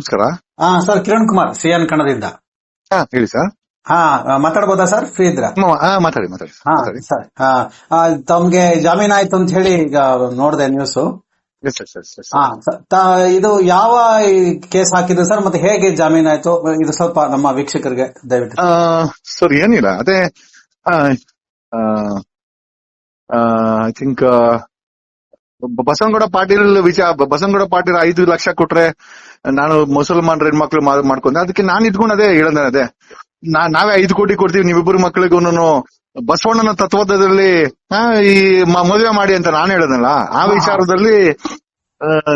ನಮಸ್ಕಾರ. ಹಾ sir Kiran Kumar C N ಕನ್ನಡದಿಂದ. ಹಾ ಹೇಳಿ ಸರ್. ಹಾ ಮಾತಾಡ್ಬೋದಾ ಸರ್? ಫ್ರೀ ಇದ್ರ ಹಾ ಮಾತಾಡಿ ಮಾತಾಡಿ ಹಾ ಮಾತಾಡಿ. ಸರ್ ಹಾ ತಮ್ಗೆ ಜಾಮೀನ್ ಆಯ್ತು ಅಂತ ಹೇಳಿ ಈಗ ನೋಡಿದೆ ನ್ಯೂಸ್ ಇದು ಯಾವ ಕೇಸ್ ಹಾಕಿದ್ರು ಸರ್? ಮತ್ತೆ ಹೇಗೆ ಜಾಮೀನ್ ಆಯ್ತು? ಇದು ಸ್ವಲ್ಪ ನಮ್ಮ ವೀಕ್ಷಕರಿಗೆ ದಯವಿಟ್ಟು. ಸರ್ ಏನಿಲ್ಲ. ಅದೇ ಐ ಥಿಂಕ್ ಬಸವನಗೌಡ ಪಾಟೀಲ್ ವಿಚಾರ. ಬಸವನಗೌಡ ಪಾಟೀಲ್ ಐದು ಲಕ್ಷ ಕೊಟ್ರೆ ನಾನು ಮುಸಲ್ಮಾನ್ ಹೆಣ್ಮಕ್ಳು ಮಾಡ್ಕೊಂಡೆ. ಅದಕ್ಕೆ ನಾನು ಇದ್ಕೊಂಡು ಅದೇ. ಹೇಳದೆ ಅದೇ ನಾವೇ ಐದು ಕೋಟಿ ಕೊಡ್ತೀವಿ ನೀವಿಬ್ಬರು ಮಕ್ಳಿಗೂನು ಬಸವಣ್ಣನ ತತ್ವದಲ್ಲಿ ಈ ಮದುವೆ ಮಾಡಿ ಅಂತ ನಾನು ಹೇಳದಲ್ಲ. ಆ ವಿಚಾರದಲ್ಲಿ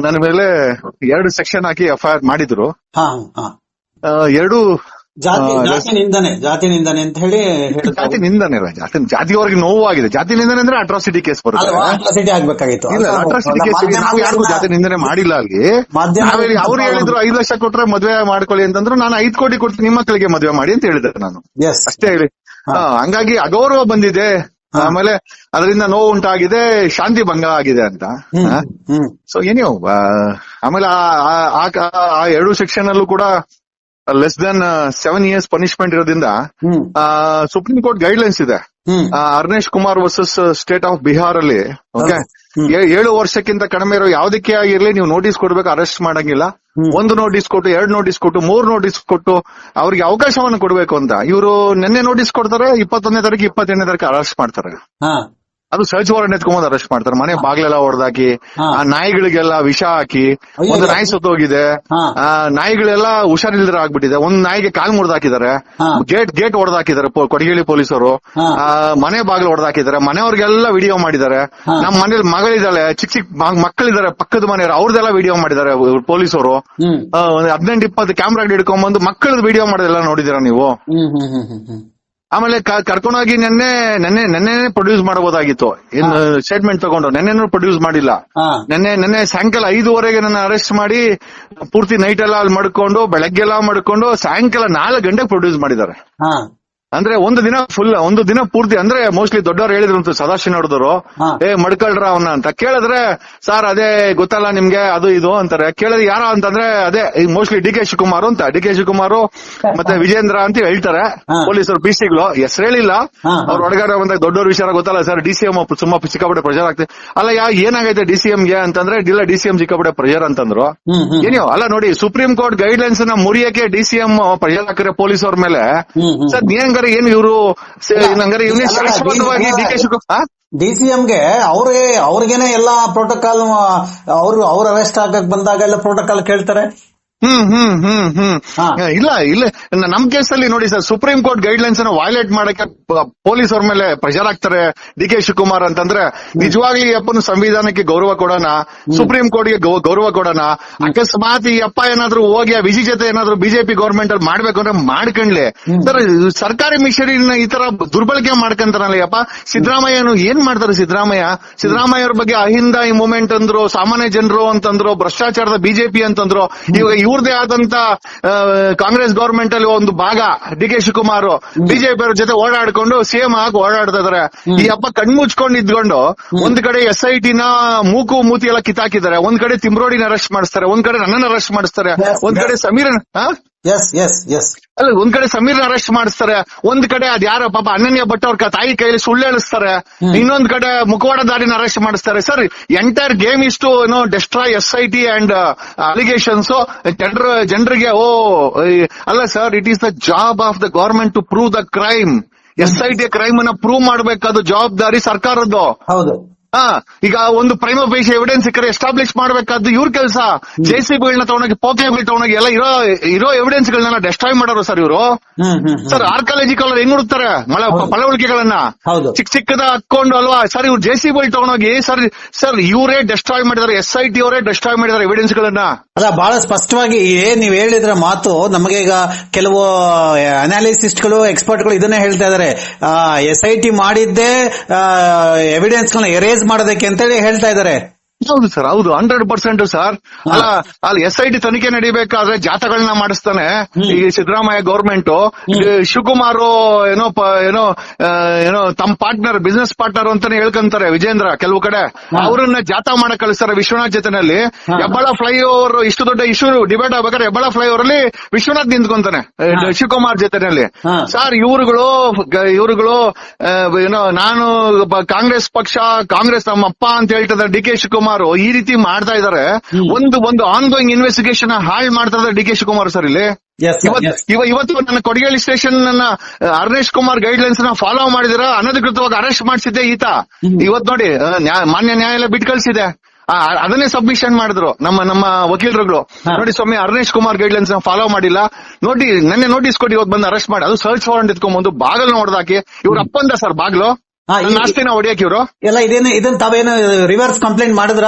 ನನ್ನ ಮೇಲೆ ಎರಡು ಸೆಕ್ಷನ್ ಹಾಕಿ ಎಫ್ ಐ ಆರ್ ಮಾಡಿದ್ರು. ಹಾ ಹಾ. ಆ, ಎರಡು ಜಾತಿ ನಿಂದನೆ ಜಾತಿ ನಿಂದನೆ ಅಂತ ಹೇಳಿ ಜಾತಿ ನಿಂದನೆ ಜಾತಿ ಜಾತಿಯವರಿಗೆ ನೋವಾಗಿದೆ. ಜಾತಿ ನಿಂದನೆ ಅಂದ್ರೆ ಅಟ್ರಾಸಿಟಿ ಕೇಸ್ ಬರುತ್ತೆ. ಅಟ್ರಾಸಿಟಿ ಆಗ್ಬೇಕಾಗಿತ್ತು. ಇಲ್ಲ ಅಟ್ರಾಸಿಟಿ ಕೇಸ್ ನಾವು ಯಾರಿಗೂ ಜಾತಿ ನಿಂದನೆ ಮಾಡಿಲ್ಲ ಅಲ್ಲಿ. ಅವ್ರು ಹೇಳಿದ್ರು ಐದು ಲಕ್ಷ ಕೊಟ್ರೆ ಮದ್ವೆ ಮಾಡ್ಕೊಳ್ಳಿ ಅಂತಂದ್ರು ನಾನು ಐದು ಕೋಟಿ ಕೊಡ್ತೀನಿ ನಿಮ್ಮ ಮಕ್ಕಳಿಗೆ ಮದ್ವೆ ಮಾಡಿ ಅಂತ ಹೇಳಿದೆ ನಾನು. ಅಷ್ಟೇ ಹೇಳಿ. ಹಾ, ಹಂಗಾಗಿ ಅಗೌರವ ಬಂದಿದೆ. ಆಮೇಲೆ ಅದರಿಂದ ನೋವು ಉಂಟಾಗಿದೆ ಶಾಂತಿ ಭಂಗ ಆಗಿದೆ ಅಂತ. ಸೊ ಏನೋ ಆಮೇಲೆ ಆ ಎರಡು ಸೆಕ್ಷನ್ ಅಲ್ಲೂ ಕೂಡ less than seven years punishment ಇರೋದ್ರಿಂದ ಸುಪ್ರೀಂ ಕೋರ್ಟ್ ಗೈಡ್ಲೈನ್ಸ್ ಇದೆ. ಆ, Arnesh Kumar versus state of Bihar ಅಲ್ಲಿ ಓಕೆ. ಏಳು ವರ್ಷಕ್ಕಿಂತ ಕಡಿಮೆ ಇರೋ ಯಾವ್ದಕ್ಕೆ ಆಗಿರ್ಲಿ ನೀವು ನೋಟಿಸ್ ಕೊಡ್ಬೇಕು ಅರೆಸ್ಟ್ ಮಾಡಂಗಿಲ್ಲ. ಒಂದು ನೋಟಿಸ್ ಕೊಟ್ಟು ಎರಡು ನೋಟಿಸ್ ಕೊಟ್ಟು ಮೂರು ನೋಟಿಸ್ ಕೊಟ್ಟು ಅವ್ರಿಗೆ ಅವಕಾಶವನ್ನು ಕೊಡ್ಬೇಕು ಅಂತ. ಇವರು ನಿನ್ನೆ ನೋಟಿಸ್ ಕೊಡ್ತಾರೆ ಇಪ್ಪತ್ತೊಂದನೇ ತಾರೀಕು ಇಪ್ಪತ್ತೆಂಟನೇ ತಾರೀಕು ಅರೆಸ್ಟ್ ಮಾಡ್ತಾರೆ. ಅದು ಸರ್ಚ್ ವಾರೆಂಟ್ ಎತ್ಕೊಂಡ್ ಅರೆಸ್ಟ್ ಮಾಡ್ತಾರೆ. ಮನೆ ಬಾಗ್ಲೆಲ್ಲ ಹೊಡೆದಾಕಿ ಆ ನಾಯಿಗಳಿಗೆಲ್ಲ ವಿಷ ಹಾಕಿ ಒಂದು ನಾಯಿ ಸತ್ತೋಗಿದೆ. ಹೋಗಿದೆ ಆ ನಾಯಿಗಳೆಲ್ಲ ಹುಷಾರಿಲ್ದಿರ ಆಗ್ಬಿಟ್ಟಿದೆ. ಒಂದ್ ನಾಯಿಗೆ ಕಾಲ್ ಮುರಿದಾಕಿದ್ದಾರೆ. ಗೇಟ್ ಗೇಟ್ ಹೊಡೆದಾಕಿದ್ದಾರೆ ಕೊಡಗೇಳಿ ಪೊಲೀಸರು. ಆ, ಮನೆ ಬಾಗಿಲು ಹೊಡೆದಾಕಿದ್ದಾರೆ ಮನೆಯವ್ರಿಗೆಲ್ಲ ವಿಡಿಯೋ ಮಾಡಿದ್ದಾರೆ. ನಮ್ಮ ಮನೇಲಿ ಮಗಳಿದ್ದಾಳೆ. ಚಿಕ್ಕ ಚಿಕ್ಕ ಮಕ್ಕಳಿದ್ದಾರೆ ಪಕ್ಕದ ಮನೆಯವರು. ಅವ್ರದೆಲ್ಲ ವಿಡಿಯೋ ಮಾಡಿದ್ದಾರೆ ಪೊಲೀಸರು. ಹದಿನೆಂಟು ಇಪ್ಪತ್ತು ಕ್ಯಾಮ್ರಾ ಹಿಡ್ಕೊಂಡ್ಬಂದು ಮಕ್ಕಳದ್ ವಿಡಿಯೋ ಮಾಡೋದೆಲ್ಲ ನೋಡಿದಿರ ನೀವು? ಆಮೇಲೆ ಕರ್ಕೊಂಡೋಗಿ ನೆನ್ನೆ ನೆನ್ನೆ ನೆನ್ನೆ ಪ್ರೊಡ್ಯೂಸ್ ಮಾಡಬಹುದಾಗಿತ್ತು. ಇನ್ನು ಸ್ಟೇಟ್ಮೆಂಟ್ ತಗೊಂಡು ನೆನ್ನೆನೂ ಪ್ರೊಡ್ಯೂಸ್ ಮಾಡಿಲ್ಲ. ನೆನ್ನೆ ನೆನ್ನೆ ಸಾಯಂಕಾಲ ಐದುವರೆಗೆ ನನ್ನ ಅರೆಸ್ಟ್ ಮಾಡಿ ಪೂರ್ತಿ ನೈಟ್ ಎಲ್ಲ ಅಲ್ಲಿ ಮಾಡ್ಕೊಂಡು ಬೆಳಗ್ಗೆಲ್ಲ ಮಾಡ್ಕೊಂಡು ಸಾಯಂಕಾಲ ನಾಲ್ಕು ಗಂಟೆಗೆ ಪ್ರೊಡ್ಯೂಸ್ ಮಾಡಿದ್ದಾರೆ. ಅಂದ್ರೆ ಒಂದು ದಿನ ಫುಲ್ ಒಂದು ದಿನ ಪೂರ್ತಿ ಅಂದ್ರೆ ಮೋಸ್ಟ್ಲಿ ದೊಡ್ಡವ್ರು ಹೇಳಿದ್ರು ಅಂತ ನೋಡಿದ್ರು. ಏ ಮಡ್ಕಳ್ರ ಅವನ ಅಂತ. ಕೇಳಿದ್ರೆ ಸರ್ ಅದೇ ಗೊತ್ತಲ್ಲ ನಿಮ್ಗೆ ಅದು ಇದು ಅಂತಾರೆ. ಕೇಳಿದ್ರೆ ಯಾರ ಅಂತಂದ್ರೆ ಅದೇ ಮೋಸ್ಟ್ಲಿ ಡಿ ಕೆ ಶಿವಕುಮಾರ್ ಅಂತ. ಡಿ ಕೆ ಶಿವಕುಮಾರ್ ಮತ್ತೆ ವಿಜೇಂದ್ರ ಅಂತ ಹೇಳ್ತಾರೆ. ಪೊಲೀಸ್ ಪೊಲೀಸರು ಪಿ ಸಿಗಳು ಹೆಸರು ಹೇಳಿಲ್ಲ. ಅವ್ರು ಒಳಗಡೆ ಬಂದಾಗ ದೊಡ್ಡವ್ರ ವಿಚಾರ ಗೊತ್ತಲ್ಲ ಸರ್ ಡಿ ಸಿ ಎಂ ಸುಮ್ಮ ಸಿಕ್ಕಾಪಟ್ಟೆ ಪ್ರೆಷರ್ ಆಗ್ತದೆ ಅಲ್ಲ ಯಾ ಏನಾಗೈತೆ ಡಿ ಸಿ ಗೆ ಅಂತಂದ್ರೆ ಇಲ್ಲ ಡಿ ಸಿ ಎಂ ಸಿಕ್ಕಾಪಟ್ಟೆ ಪ್ರೆಷರ್ ಅಂತಂದ್ರು. ಏನೋ ಅಲ್ಲ ನೋಡಿ ಸುಪ್ರೀಂ ಕೋರ್ಟ್ ಗೈಡ್ ಲೈನ್ಸ್ನ ಮುರಿಯಕ್ಕೆ ಡಿ ಸಿ ಎಂ ಪ್ರೆಷರ್ ಹಾಕಿದ್ರೆ ಪೊಲೀಸ್ ಅವ್ರ ಮೇಲೆ ಸರ್ ನೀನ್ ಹಂಗಾರೆ ಏನ್ ಇವರು ಹಂಗಾರೆ ಇವನೇ ಶಾಶ್ವತವಾಗಿ D K Shivakumar D C ಗೆ ಅವ್ರಿಗೆ ಅವ್ರಿಗೇನೆ ಎಲ್ಲಾ ಪ್ರೋಟೋಕಾಲ್ ಅವ್ರು ಅವ್ರ ಅರೆಸ್ಟ್ ಆಗಕ್ ಬಂದಾಗ ಎಲ್ಲ ಪ್ರೋಟೋಕಾಲ್ ಕೇಳ್ತಾರೆ. ಹ್ಮ್ ಹ್ಮ್ ಹ್ಮ್ ಹ್ಮ್. ಹಾ. ಇಲ್ಲ ಇಲ್ಲ. ನಮ್ ಕೇಸ್ ಕೇಸಲ್ಲಿ ನೋಡಿ ಸರ್ ಸುಪ್ರೀಂ ಕೋರ್ಟ್ ಗೈಡ್ಲೈನ್ಸ್ ಅನ್ನು ವೈಲೇಟ್ ಮಾಡಕ್ಕೆ ಪೊಲೀಸ್ ಅವ್ರ ಮೇಲೆ ಪ್ರೆಷರ್ ಆಗ್ತಾರೆ ಡಿ ಕೆ ಶಿವಕುಮಾರ್ ಅಂತಂದ್ರೆ ನಿಜವಾಗ್ಲೂ ಅಪ್ಪನ ಸಂವಿಧಾನಕ್ಕೆ ಗೌರವ ಕೊಡೋಣ ಸುಪ್ರೀಂ ಕೋರ್ಟ್ಗೆ ಗೌರವ ಕೊಡೋಣ. ಅಕಸ್ಮಾತ್ ಈ ಅಪ್ಪ ಏನಾದ್ರು ಹೋಗಿ ಆ ವಿಜಿ ಜೊತೆ ಏನಾದ್ರು ಬಿಜೆಪಿ ಗೌರ್ಮೆಂಟ್ ಅಲ್ಲಿ ಮಾಡ್ಬೇಕು ಅಂದ್ರೆ ಮಾಡ್ಕೊಂಡ್ಲಿ. ಸರ್ ಸರ್ಕಾರಿ ಮಿಷನರಿ ಈ ತರ ದುರ್ಬಳಕೆ ಮಾಡ್ಕೊಂತಾರಲ್ಲ ಯಪ್ಪ. ಸಿದ್ದರಾಮಯ್ಯನು ಏನ್ ಮಾಡ್ತಾರೆ ಸಿದ್ದರಾಮಯ್ಯ? ಸಿದ್ದರಾಮಯ್ಯ ಅವ್ರ ಬಗ್ಗೆ ಅಹಿಂದ ಈ ಮೂಮೆಂಟ್ ಅಂದ್ರು ಸಾಮಾನ್ಯ ಜನರು ಅಂತಂದ್ರು ಭ್ರಷ್ಟಾಚಾರದ ಬಿಜೆಪಿ ಅಂತಂದ್ರು ಇವಾಗ ಇವ್ರದೇ ಆದಂತ ಕಾಂಗ್ರೆಸ್ ಗವರ್ಮೆಂಟ್ ಅಲ್ಲಿ ಒಂದು ಭಾಗ ಡಿ ಕೆ ಶಿವಕುಮಾರ್ ಬಿಜೆಪಿ ಅವ್ರ ಜೊತೆ ಓಡಾಡ್ಕೊಂಡು ಸಿಎಂ ಆಗಿ ಓಡಾಡ್ತಾ ಇದಾರೆ. ಈ ಹಬ್ಬ ಕಣ್ಮುಚ್ಕೊಂಡು ಇದ್ಕೊಂಡು ಒಂದ್ ಕಡೆ ಎಸ್ ಐ ಟಿನ ಮೂಕು ಮೂತಿ ಎಲ್ಲ ಕಿತ್ತಾಕಿದ್ದಾರೆ. ಒಂದ್ ಕಡೆ ತಿಮ್ರೋಡಿನ ಅರೆಸ್ಟ್ ಮಾಡಿಸ್ತಾರೆ. ಒಂದ್ ಕಡೆ ನನ್ನನ್ನು ಅರೆಸ್ಟ್ ಮಾಡಿಸ್ತಾರೆ. ಒಂದ್ ಕಡೆ ಸಮೀರ್ ಹಾ ಎಸ್ ಎಸ್ ಎಸ್ ಅಲ್ಲ ಒಂದ್ ಕಡೆ ಸಮೀರ್ನ ಅರೆಸ್ಟ್ ಮಾಡಿಸ್ತಾರೆ ಒಂದ್ ಕಡೆ ಅದ್ ಯಾರ ಪಾಪ ಅನನ್ಯ ಭಟ್ ಅವ್ರ ತಾಯಿ ಕೈಯಲ್ಲಿ ಸುಳ್ಳು ಹೇಳಿಸ್ತಾರೆ ಇನ್ನೊಂದ್ ಕಡೆ ಮುಖವಾಡ ದಾರಿನ ಅರೆಸ್ಟ್ ಮಾಡಿಸ್ತಾರೆ. ಸರ್ ಎಂಟೈರ್ ಗೇಮ್ ಇಷ್ಟು ಏನೋ destroy S I T and allegations ಜನರ ಜನರಿಗೆ ಓ ಅಲ್ಲ sir it is the job of the government to prove the crime S I T crime ಅನ್ನ ಪ್ರೂವ್ ಮಾಡಬೇಕಾದ ಜವಾಬ್ದಾರಿ ಸರ್ಕಾರದ್ದು. ಹೌದು. ಹಾ ಈಗ ಒಂದು ಪ್ರೈಮ ಬೇಸ್ ಎವಿಡೆನ್ಸ್ ಸಿಕ್ಕರೆ ಎಸ್ಟಾಬ್ಲಿಷ್ ಮಾಡಬೇಕಾದ್ದು ಇವ್ರ ಕೆಲಸ. ಜೆ ಸಿ ಬಿಗಳನ್ನ ತಗೊಂಡೋಗಿ ಪೋಕೆಗಳು ತಗೊಂಡೋಗಿ ಎಲ್ಲ ಇರೋ ಇರೋ ಎವಿಡೆನ್ಸ್ ಗಳನ್ನ ಡೆಸ್ಟ್ರಾಯ್ ಮಾಡೋರು ಸರ್ ಇವರು. ಸರ್ ಆರ್ಕಾಲಜಿಕಲ್ ಹೆಂಗ್ ಹುಡುಕ್ತಾರೆ? ಮಳೆ ಪಳವಳಿಕೆಗಳನ್ನ. ಹೌದು. ಚಿಕ್ಕ ಚಿಕ್ಕದ ಹಾಕೊಂಡು ಅಲ್ವಾ? ಸರ್ ಇವ್ರು ಜೆ ಸಿ ತಗೊಂಡೋಗಿ ಸರ್ ಸರ್ ಇವರೇ ಡೆಸ್ಟ್ರಾಯ್ ಮಾಡಿದಾರೆ ಎಸ್ ಐ ಟಿ ಅವರೇ ಡೆಸ್ಟ್ರಾಯ್ ಮಾಡಿದ್ದಾರೆ ಎವಿಡೆನ್ಸ್ ಗಳನ್ನ. ಅದ ಬಹಳ ಸ್ಪಷ್ಟವಾಗಿ ಏನ್ ನೀವ್ ಹೇಳಿದ್ರ ಮಾತು ನಮಗೆ ಈಗ ಕೆಲವು ಅನಾಲಿಸಿಸ್ಟ್ಗಳು ಎಕ್ಸ್ಪರ್ಟ್ಗಳು ಇದನ್ನೇ ಹೇಳ್ತಾ ಇದಾರೆ. ಎಸ್ ಐ ಟಿ ಮಾಡಿದ್ದೇ ಎವಿಡೆನ್ಸ್ ಗಳನ್ನ ಎರೇಸ್ ಮಾಡೋದಕ್ಕೆ ಅಂತೇಳಿ ಹೇಳ್ತಾ ಇದಾರೆ ಹೌದು ಸರ್ ಹೌದು ಹಂಡ್ರೆಡ್ ಪರ್ಸೆಂಟ್ ಸರ್ ಅಲ್ಲ ಅಲ್ಲಿ ಎಸ್ ಐ ಟಿ ತನಿಖೆ ನಡಿಬೇಕಾದ್ರೆ ಜಾತಗಳನ್ನ ಮಾಡಿಸ್ತಾನೆ ಈ ಸಿದ್ದರಾಮಯ್ಯ ಗೌರ್ಮೆಂಟ್ ಶಿವಕುಮಾರ್ ಏನೋ ಏನೋ ಏನೋ ತಮ್ಮ ಪಾರ್ಟ್ನರ್ ಬಿಸ್ನೆಸ್ ಪಾರ್ಟ್ನರ್ ಅಂತಾನೆ ಹೇಳ್ಕೊಂತಾರೆ ವಿಜೇಂದ್ರ ಕೆಲವು ಕಡೆ. ಅವರನ್ನ ಜಾಥಾ ಮಾಡಕ್ ಕಳಿಸ್ತಾರೆ ವಿಶ್ವನಾಥ್ ಜೊತೆನಲ್ಲಿ. ಹೆಬ್ಬಾಳ ಫ್ಲೈಓವರ್ ಇಷ್ಟು ದೊಡ್ಡ ಇಶ್ಯೂ ಡಿಬೇಟ್ ಆಗ್ಬೇಕಾದ್ರೆ ಫ್ಲೈ ಓವರ್ ಅಲ್ಲಿ ವಿಶ್ವನಾಥ್ ನಿಂತ್ಕೊಂತಾನೆ ಶಿವಕುಮಾರ್ ಜೊತೆನಲ್ಲಿ. ಸರ್ ಇವ್ರುಗಳು ಇವರುಗಳು ಏನೋ ನಾನು ಕಾಂಗ್ರೆಸ್ ಪಕ್ಷ ಕಾಂಗ್ರೆಸ್ ನಮ್ಮ ಅಪ್ಪ ಅಂತ ಹೇಳ್ತಿದ್ದಾರೆ ಡಿ ಕೆ ಶಿವಕುಮಾರ್. ಈ ರೀತಿ ಮಾಡ್ತಾ ಇದಾರೆ ಒಂದು ಒಂದು ಆನ್ ಗೋಯಿಂಗ್ ಇನ್ವೆಸ್ಟಿಗೇಷನ್ ಹಾಳ್ ಮಾಡ್ತಾ ಇದ್ದಾರೆ ಡಿ ಕೆ ಶಿವಕುಮಾರ್ ಸರ್ ಇಲ್ಲಿ. ಇವ- ಇವತ್ತು ನನ್ನ ಕೊಡಗೇಳಿ ಸ್ಟೇಷನ್ ನನ್ನ ಅರ್ನೇಶ್ ಕುಮಾರ್ ಗೈಡ್ ಲೈನ್ಸ್ನ ಫಾಲೋ ಮಾಡಿದಿರ? ಅನಧಿಕೃತವಾಗಿ ಅರೆಸ್ಟ್ ಮಾಡಿಸಿದ್ದೆ ಈತ. ಇವತ್ ನೋಡಿ ಮಾನ್ಯ ನ್ಯಾಯಾಲಯ ಬಿಟ್ಟು ಕಳ್ಸಿದೆ. ಅದನ್ನೇ ಸಬ್ಮಿಷನ್ ಮಾಡಿದ್ರು ನಮ್ಮ ನಮ್ಮ ವಕೀಲರುಗಳು. ನೋಡಿ ಸ್ವಾಮಿ ಅರ್ನೇಶ್ ಕುಮಾರ್ ಗೈಡ್ ಲೈನ್ಸ್ನ ಫಾಲೋ ಮಾಡಿಲ್ಲ. ನೋಡಿ ನನ್ನೆ ನೋಟಿಸ್ ಕೊಟ್ಟು ಇವತ್ತು ಬಂದು ಅರೆಸ್ಟ್ ಮಾಡಿ. ಅದು ಸರ್ಚ್ ವಾರೆಂಟ್ ಎತ್ಕೊಂಡ್ಬಂದು ಬಾಗಲ್ ನೋಡ್ದಾಕಿ. ಇವ್ರ ಅಪ್ಪಂದ ಸರ್ ಬಾಗ್ಲು. ಆಸ್ತಿನ ಹೊಡಿಯಕ್ ಇವ್ರು ಎಲ್ಲ ಇದೇನು ಇದನ್ನ ತಾವೇನು ರಿವರ್ಸ್ ಕಂಪ್ಲೇಂಟ್ ಮಾಡಿದ್ರ?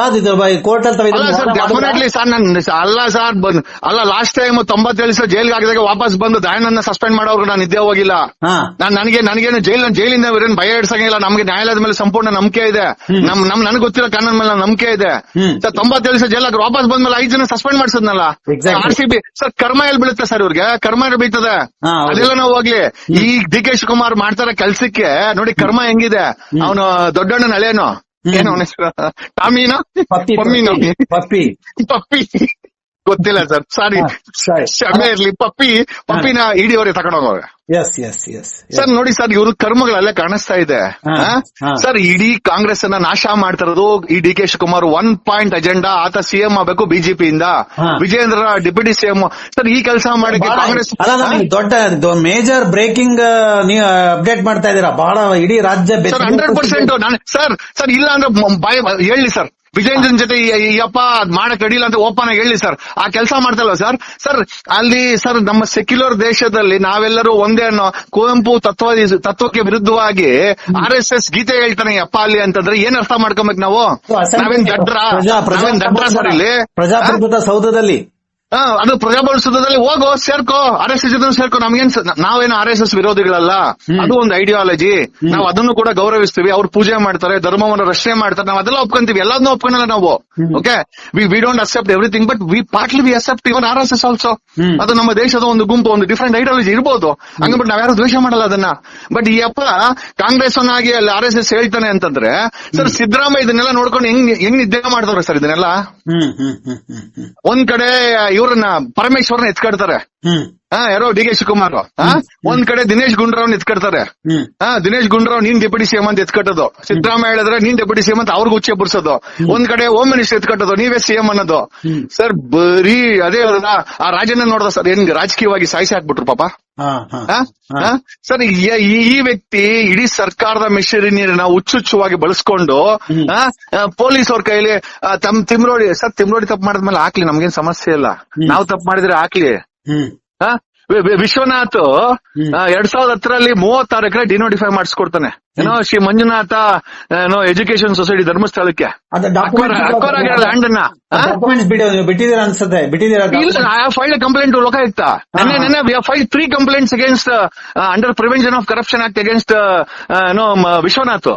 ಕೋರ್ಟ್ ಅಲ್ಲಿ ಸರ್ ಡೆಫಿನೆಟ್ಲಿ ಸರ್ ನನ್ ಅಲ್ಲ ಸರ್ ಬಂದ್ ಅಲ್ಲ ಲಾಸ್ಟ್ ಟೈಮ್ ತೊಂಬತ್ತೇಳು ಸಲ ಜೈಲ್ಗೆ ಹಾಕಿದಾಗ ವಾಪಸ್ ಬಂದು ದಯಾನನ್ನ ಸಸ್ಪೆಂಡ್ ಮಾಡೋರು ನಾನು ಇದ್ದೇ ಹೋಗಿಲ್ಲ. ನಾನ್ ನನಗೆ ನನಗೇನು ಜೈಲ್ ಜೈಲಿಂದ ಇವ್ರೇನ್ ಭಯ ಇಡ್ಸಂಗಿಲ್ಲ ನಮ್ಗೆ ನ್ಯಾಯಾಲಯದ ಮೇಲೆ ಸಂಪೂರ್ಣ ನಂಬಿಕೆ ಇದೆ. ನಮ್ ನಮ್ ನನಗೆ ಗೊತ್ತಿರೋ ಕಾನೂನ್ ಮೇಲೆ ನಂಬಿಕೆ ಇದೆ. ಸರ್ ತೊಂಬತ್ತೇಳು ಸಲ ಜೈಲ್ ವಾಪಸ್ ಬಂದ್ಮೇಲೆ ಐದು ಜನ ಸಸ್ಪೆಂಡ್ ಮಾಡ್ಸದ್ನಲ್ಲ. ಆರ್ ಸಿ ಬಿ ಸರ್ ಕರ್ಮ ಎಲ್ಲಿ ಬೀಳುತ್ತೆ ಸರ್ ಇವ್ರಿಗೆ? ಕರ್ಮ ಎಲ್ಲಿ ಬೀಳ್ತದೆ. ಅದೆಲ್ಲ ನಾವು ಹೋಗ್ಲಿ. ಈ ಡಿ ಕೆ ಶಿವಕುಮಾರ್ ಮಾಡ್ತಾರ ಕೆಲ್ಸಕ್ಕೆ. ನೋಡಿ ಕರ್ಮ ಹೆಂಗಿದೆ? ಅವನು ದೊಡ್ಡಣ್ಣನ ಹಳೇನು? ಏನು ಅವನ ಹೆಸರು? ಟಾಮಿನೋ? ಪಪ್ಪಿ. ಪಪ್ಪಿ. ಗೊತ್ತಿಲ್ಲ ಸರ್. ಸಾರಿ. ಕ್ಷಮೆ ಇರ್ಲಿ. ಪಪ್ಪಿ ಪಪ್ಪಿನ ಇಡಿಯವರೇ ತಗೊಂಡೋಗ ಸರ್ ನೋಡಿ ಸರ್ ಇವ್ರ ಕರ್ಮಗಳಲ್ಲೇ ಕಾಣಿಸ್ತಾ ಇದೆ. ಸರ್ ಇಡೀ ಕಾಂಗ್ರೆಸ್ ಅನ್ನ ನಾಶ ಮಾಡ್ತಿರೋದು ಈ D K Shivakumar one point agenda ಆತ ಸಿಎಂ ಆಗ್ಬೇಕು ಬಿಜೆಪಿಯಿಂದ. ಇಂದ ವಿಜೇಂದ್ರ ಡಿಪ್ಯೂಟಿ ಸಿಎಂ ಸರ್ ಈ ಕೆಲಸ ಮಾಡಿ ಕಾಂಗ್ರೆಸ್ ದೊಡ್ಡ ಮೇಜರ್ ಬ್ರೇಕಿಂಗ್ ನೀವು ಅಪ್ಡೇಟ್ ಮಾಡ್ತಾ ಇದೀರಾ ಬಹಳ ಇಡೀ ರಾಜ್ಯ ಹಂಡ್ರೆಡ್ ಪರ್ಸೆಂಟ್ ಸರ್ ಸರ್ ಇಲ್ಲ ಅಂದ್ರೆ ಬಾಯ್ ಹೇಳಿ ಸರ್. ವಿಜೇಂದ್ರನ್ ಜೊತೆ ಅಯ್ಯಪ್ಪ ಮಾಡಕ್ ಅಡಿಲ್ಲ ಅಂತ ಓಪನ್ ಆಗಿ ಹೇಳಿ ಸರ್. ಆ ಕೆಲಸ ಮಾಡ್ತಲ್ವ ಸರ್? ಸರ್ ಅಲ್ಲಿ ಸರ್ ನಮ್ಮ ಸೆಕ್ಯುಲರ್ ದೇಶದಲ್ಲಿ ನಾವೆಲ್ಲರೂ ಒಂದೇ ಅನ್ನೋ ಕುವೆಂಪು ತತ್ವ ತತ್ವಕ್ಕೆ ವಿರುದ್ಧವಾಗಿ ಆರ್ ಎಸ್ ಎಸ್ ಗೀತೆ ಹೇಳ್ತಾನೆ ಅಪ್ಪ ಅಲ್ಲಿ ಅಂತಂದ್ರೆ ಏನ್ ಅರ್ಥ ಮಾಡ್ಕೊಬೇಕು ನಾವು? ನಾವೇನ್ ದಡ್ರ ನಾವೇನ್ ದಡ್ರ ಸರ್ ಇಲ್ಲಿ? ಪ್ರಜಾಪ್ರಭುತ್ವ ಸೌಧದಲ್ಲಿ ಅದು ಪ್ರಜಾಪ್ರಭುತ್ವದಲ್ಲಿ ಹೋಗೋ ಸೇರ್ಕೋ ಆರ್ ಎಸ್ ಎಸ್ ಜೊತೆ ಸೇರ್ಕೋ. ನಮ್ಗೇನ್ ನಾವೇನು ಆರ್ ಎಸ್ ಎಸ್ ವಿರೋಧಿಗಳಲ್ಲ? ಅದು ಒಂದು ಐಡಿಯಾಲಜಿ ನಾವು ಅದನ್ನು ಕೂಡ ಗೌರವಿಸ್ತೀವಿ. ಅವ್ರು ಪೂಜೆ ಮಾಡ್ತಾರೆ ಧರ್ಮವನ್ನು ರಕ್ಷಣೆ ಮಾಡ್ತಾರೆ. ನಾವು ಅದೆಲ್ಲ ಒಪ್ಕೊಂತೀವಿ. ಎಲ್ಲದನ್ನೂ ಒಪ್ಕೊಂಡಲ್ಲ ನಾವು. Okay? We we don't accept everything but we partly we accept even R S S also ಅದು ನಮ್ಮ ದೇಶದ ಒಂದು ಗುಂಪು ಒಂದು ಡಿಫ್ರೆಂಟ್ ಐಡಿಯಾಲಜಿ ಇರ್ಬೋದು. ಹಂಗಂದ್ರೆ ನಾವ್ಯಾರು ದ್ವೇಷ ಮಾಡಲ್ಲ ಅದನ್ನ. ಬಟ್ ಈ ಅಪ್ಪ ಕಾಂಗ್ರೆಸ್ ಆಗಿ ಅಲ್ಲಿ ಆರ್ ಎಸ್ ಎಸ್ ಹೇಳ್ತಾನೆ ಅಂತಂದ್ರೆ ಸರ್ ಸಿದ್ದರಾಮಯ್ಯ ಇದನ್ನೆಲ್ಲ ನೋಡ್ಕೊಂಡು ಹೆಂಗ್ ಹೆಂಗ್ ನಿದ್ದೆ ಮಾಡ್ತಾರ ಸರ್ ಇದನ್ನೆಲ್ಲ? ಒಂದ್ ಕಡೆ ಇವ್ರನ್ನ ಪರಮೇಶ್ವರನ ಎತ್ಕೊಡ್ತಾರೆ ಹ್ಮ್ ಹಾ ಯಾರೋ ಡಿ ಕೆ ಶಿವಕುಮಾರ್. ಹಾ ಒಂದ್ ಕಡೆ ದಿನೇಶ್ ಗುಂಡ್ರಾವ್ ಎತ್ಕಟ್ತಾರೆ ಹಾ ದಿನೇಶ್ ಗುಂಡ್ರಾವ್ ನೀನ್ ಡೆಪ್ಯೂಟಿ ಸಿಎಂ ಅಂತ ಎತ್ಕಟ್ಟೋದು. ಸಿದ್ದರಾಮಯ್ಯ ಹೇಳಿದ್ರೆ ನೀನ್ ಡೆಪ್ಯೂಟಿ ಸಿಎಂ ಅಂತ ಅವ್ರಿಗೆ ಉಚ್ಚೆ ಬಿಡ್ಸೋದು. ಒಂದ್ ಕಡೆ ಹೋಮ್ ಮಿನಿಸ್ಟರ್ ಎತ್ಕಟ್ಟೋದು ನೀವೇ ಸಿಎಂ ಅನ್ನೋದು. ಸರ್ ಬರೀ ಅದೇ ಆ ರಾಜನ ನೋಡ್ದ ಸರ್ ಹೆಂಗ್ ರಾಜಕೀಯವಾಗಿ ಸಾಯಿಸಿ ಹಾಕ್ಬಿಟ್ರು ಪಾಪ? ಸರ್ ಈ- ವ್ಯಕ್ತಿ ಇಡೀ ಸರ್ಕಾರದ ಮೆಷಿನರಿನ ಹುಚ್ಚುಚ್ಚುವಾಗಿ ಬಳಸ್ಕೊಂಡು ಪೊಲೀಸ್ ಅವ್ರ ಕೈಲಿ ತಮ್ ತಿಮ್ರೋಡಿ ಸರ್ ತಿಮ್ರೋಡಿ ತಪ್ಪು ಮಾಡಿದ್ಮೇಲೆ ಹಾಕ್ಲಿ ನಮ್ಗೇನ್ ಸಮಸ್ಯೆ ಇಲ್ಲ. ನಾವು ತಪ್ಪು ಮಾಡಿದ್ರೆ ಹಾಕ್ಲಿ. ವಿಶ್ವನಾಥ್ ಎರಡ್ ಸಾವಿರದ ಹತ್ತರಲ್ಲಿ ಮೂವತ್ತಾರು ಎಕರೆ ಡಿನೋಟಿಫೈ ಮಾಡಿಸ್ಕೊಡ್ತಾನೆ. ಏನೋ ಶ್ರೀ ಮಂಜುನಾಥ ಏನೋ ಎಜುಕೇಶನ್ ಸೊಸೈಟಿ ಧರ್ಮಸ್ಥಳಕ್ಕೆ. ಅನ್ನ ಬಿಟ್ಟಿದ್ದೀರಾ ಅನ್ಸುತ್ತೆ. Filed complaint Lokayukta. ನೆನ್ನೆ ನೆನ್ನೆ we file three complaints against under prevention of corruption act against ಏನೋ ವಿಶ್ವನಾಥ್.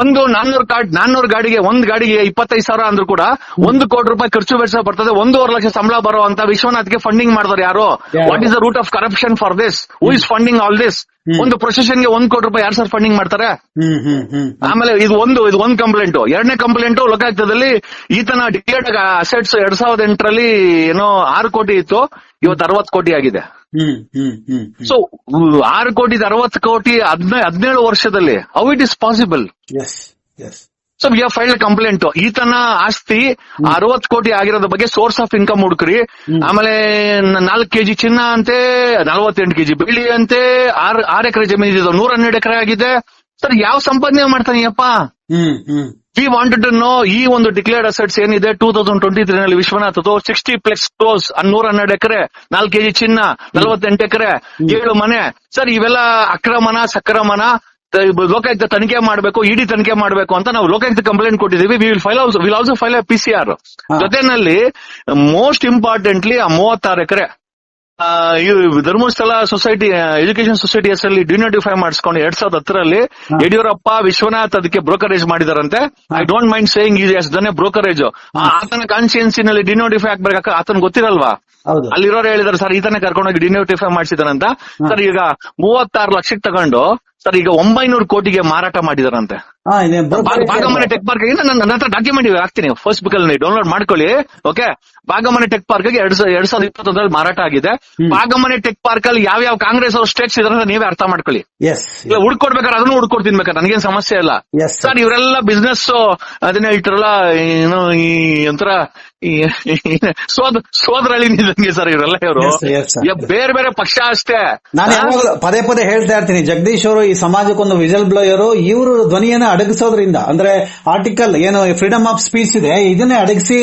ಒಂದು ನಾನ್ನೂರು ಕಾರ್ಡ್ ನಾನ್ನೂರು ಗಾಡಿಗೆ ಒಂದ್ ಗಾಡಿಗೆ ಇಪ್ಪತ್ತೈದು ಸಾವಿರ ಅಂದ್ರೂ ಕೂಡ ಒಂದು ಕೋಟಿ ರೂಪಾಯಿ ಖರ್ಚು ವೆಚ್ಚ ಬರ್ತದೆ. ಒಂದೂವರೆ ಲಕ್ಷ ಸಂಬಳ ಬರೋ ಅಂತ ವಿಶ್ವನಾಥ್ಗೆ ಫಂಡಿಂಗ್ ಮಾಡಿದ್ರು ಯಾರು. What is the root of corruption for this who is funding all this ಒಂದು ಪ್ರೊಸೆಷನ್ಗೆ ಒಂದ್ ಕೋಟಿ ರೂಪಾಯಿ ಯಾರು ಸರ್ ಫಂಡಿಂಗ್ ಮಾಡ್ತಾರೆ? ಹ್ಮ್ ಆಮೇಲೆ ಇದು ಒಂದು ಇದು ಒಂದು ಕಂಪ್ಲೇಂಟ್ ಎರಡನೇ ಕಂಪ್ಲೇಂಟ್ ಲೋಕಾಯುಕ್ತದಲ್ಲಿ ಈತನ ಡಿಕ್ಲೇರ್ಡ್ ಅಸೆಟ್ಸ್ ಎರಡ್ ಸಾವಿರದ ಎಂಟರಲ್ಲಿ ಏನೋ ಆರು ಕೋಟಿ ಇತ್ತು ಇವತ್ತು ಅರವತ್ ಕೋಟಿ ಆಗಿದೆ. ಸೊ ಆರು ಕೋಟಿ ಅರವತ್ ಕೋಟಿ ಹದಿನೇಳು ವರ್ಷದಲ್ಲಿ how it is possible so we file complaint ಈತನ ಆಸ್ತಿ ಅರವತ್ ಕೋಟಿ ಆಗಿರೋದ್ರ ಬಗ್ಗೆ ಸೋರ್ಸ್ ಆಫ್ ಇನ್ಕಮ್ ಹುಡುಕ್ರಿ. ಆಮೇಲೆ ನಾಲ್ಕು ಕೆಜಿ ಚಿನ್ನ ಅಂತೆ ನಲವತ್ತೆಂಟು ಕೆಜಿ ಬೆಳ್ಳಿ ಅಂತೆ ಆರ್ ಆರ್ ಎಕರೆ ಜಮೀನು ನೂರ ಹನ್ನೆರಡು ಎಕರೆ ಆಗಿದೆ. ಸರ್ ಯಾವ ಸಂಪಾದನೆ ಮಾಡ್ತಾನೆಯಪ್ಪ ವಿ ವಾಂಟೆಡ್ ಟು ನೋ ಈ ಒಂದು ಡಿಕ್ಲೇರ್ಡ್ ಅಸೆಟ್ಸ್ ಏನಿದೆ ಟೂ ತೌಸಂಡ್ ಟ್ವೆಂಟಿ ತ್ರೀ ನಲ್ಲಿ ವಿಶ್ವನಾಥ್ ಸಿಕ್ಸ್ಟಿ ಪ್ಲಸ್ ಟೋಸ್ ನೂರ ಹನ್ನೆರಡು ಎಕರೆ ನಾಲ್ಕು ಕೆಜಿ ಚಿನ್ನ ನಲವತ್ತೆಂಟು ಎಕರೆ ಏಳು ಮನೆ. ಸರ್ ಇವೆಲ್ಲ ಅಕ್ರಮನ ಸಕ್ರಮನ? ತ- ಲೋಕಾಯುಕ್ತ ತನಿಖೆ ಮಾಡಬೇಕು ಇಡಿ ತನಿಖೆ ಮಾಡಬೇಕು ಅಂತ ನಾವು ಲೋಕಾಯುಕ್ತ ಕಂಪ್ಲೇಂಟ್ ಕೊಟ್ಟಿದ್ದೀವಿ. We will file will also file P C R. ಜೊತೆನಲ್ಲಿ ಮೋಸ್ಟ್ ಇಂಪಾರ್ಟೆಂಟ್ಲಿ ಆ ಮೂವತ್ತಾರು ಎಕರೆ. ಆ, ಇವ್ ಧರ್ಮಸ್ಥಳ ಸೊಸೈಟಿ ಎಜುಕೇಶನ್ ಸೊಸೈಟಿ ಹೆಸರಲ್ಲಿ ಡಿನೋಟಿಫೈ ಮಾಡಿಸ್ಕೊಂಡು ಎರಡ್ ಸಾವಿರದ ಹತ್ತರಲ್ಲಿ ಯಡಿಯೂರಪ್ಪ ವಿಶ್ವನಾಥ್ ಅದಕ್ಕೆ brokerage ಮಾಡಿದಾರಂತೆ. I don't mind saying is S ದನ್ನೇ ಬ್ರೋಕರೇಜ್. ಆತನ ಕಾನ್ಸ್ಟಿಯನ್ಸಿನಲ್ಲಿ ಡಿನೋಟಿಫೈ ಆಗ್ಬೇಕಾಗ ಆತನ ಗೊತ್ತಿರಲ್ವಾ? ಅಲ್ಲಿರೋರು ಹೇಳಿದಾರೆ ಸರ್ ಈತನೇ ಕರ್ಕೊಂಡೋಗಿ ಡಿನೋಟಿಫೈ ಮಾಡಿಸಿದಾರಂತ. ಸರ್ ಈಗ ಮೂವತ್ತಾರು ಲಕ್ಷಕ್ಕೆ ತಗೊಂಡು ಸರ್ ಈಗ ಒಂಬೈನೂರು ಕೋಟಿಗೆ ಮಾರಾಟ ಮಾಡಿದಾರಂತೆ. ಭಾಗಮನೆ ಟೆಕ್ ಪಾರ್ಕ್ ನನ್ನ ಹತ್ರ ಡಾಕ್ಯುಮೆಂಟ್ ಇವೆ ಹಾಕ್ತೀನಿ ಫೇಸ್ಬುಕ್ ಅಲ್ಲಿ ಡೌನ್ಲೋಡ್ ಮಾಡ್ಕೊಳ್ಳಿ ಓಕೆ ಭಾಗಮನೆ ಟೆಕ್ ಪಾರ್ಕ್ಗೆ ಎರಡ್ ಸಾವಿರದ ಎರಡ್ ಸಾವಿರದ ಇಪ್ಪತ್ತೊಂದರಲ್ಲಿ ಮಾರಾಟ ಆಗಿದೆ. ಭಾಗಮನೆ ಟೆಕ್ ಪಾರ್ಕ್ ಅಲ್ಲಿ ಯಾವ ಯಾವ ಕಾಂಗ್ರೆಸ್ ಅವ್ರ ಸ್ಟೇಟ್ಸ್ ಇದ್ರೆ ಅಂತ ನೀವೇ ಅರ್ಥ ಮಾಡ್ಕೊಳ್ಳಿ. ಇಲ್ಲ ಹುಡ್ಕೊಡ್ಬೇಕಾದ್ರೆ ಅದನ್ನು ಹುಡ್ಕೊಡ್ತೀನಿ ಬೇಕಾದ್ರೆ ನನಗೇನ್ ಸಮಸ್ಯೆ ಇಲ್ಲ. ಸರ್ ಇವರೆಲ್ಲ ಬಿಸ್ನೆಸ್ ಅದನ್ನ ಹೇಳ್ತಾರಲ್ಲ ಏನು ಈ ಒಂಥರ ಸೋದ್ ಸೋದ್ರಳ್ಳಿ ನಿಜಂಗೆ ಸರ್ ಇವರೆಲ್ಲ ಇವರು. ಬೇರೆ ಬೇರೆ ಪಕ್ಷ ಅಷ್ಟೇ. ನಾನು ಯಾವಾಗಲೂ ಪದೇ ಪದೇ ಹೇಳ್ತಾ ಇರ್ತೀನಿ ಜಗದೀಶ್ ಅವರು ಈ ಸಮಾಜಕ್ಕೊಂದು ವಿಜಲ್ ಬ್ಲೋಯರು ಇವರು ಧ್ವನಿಯನ್ನ ಅಡಗಿಸೋದ್ರಿಂದ ಅಂದ್ರೆ ಆರ್ಟಿಕಲ್ ಏನು ಫ್ರೀಡಮ್ ಆಫ್ ಸ್ಪೀಚ್ ಇದೆ ಇದನ್ನೇ ಅಡಗಿಸಿ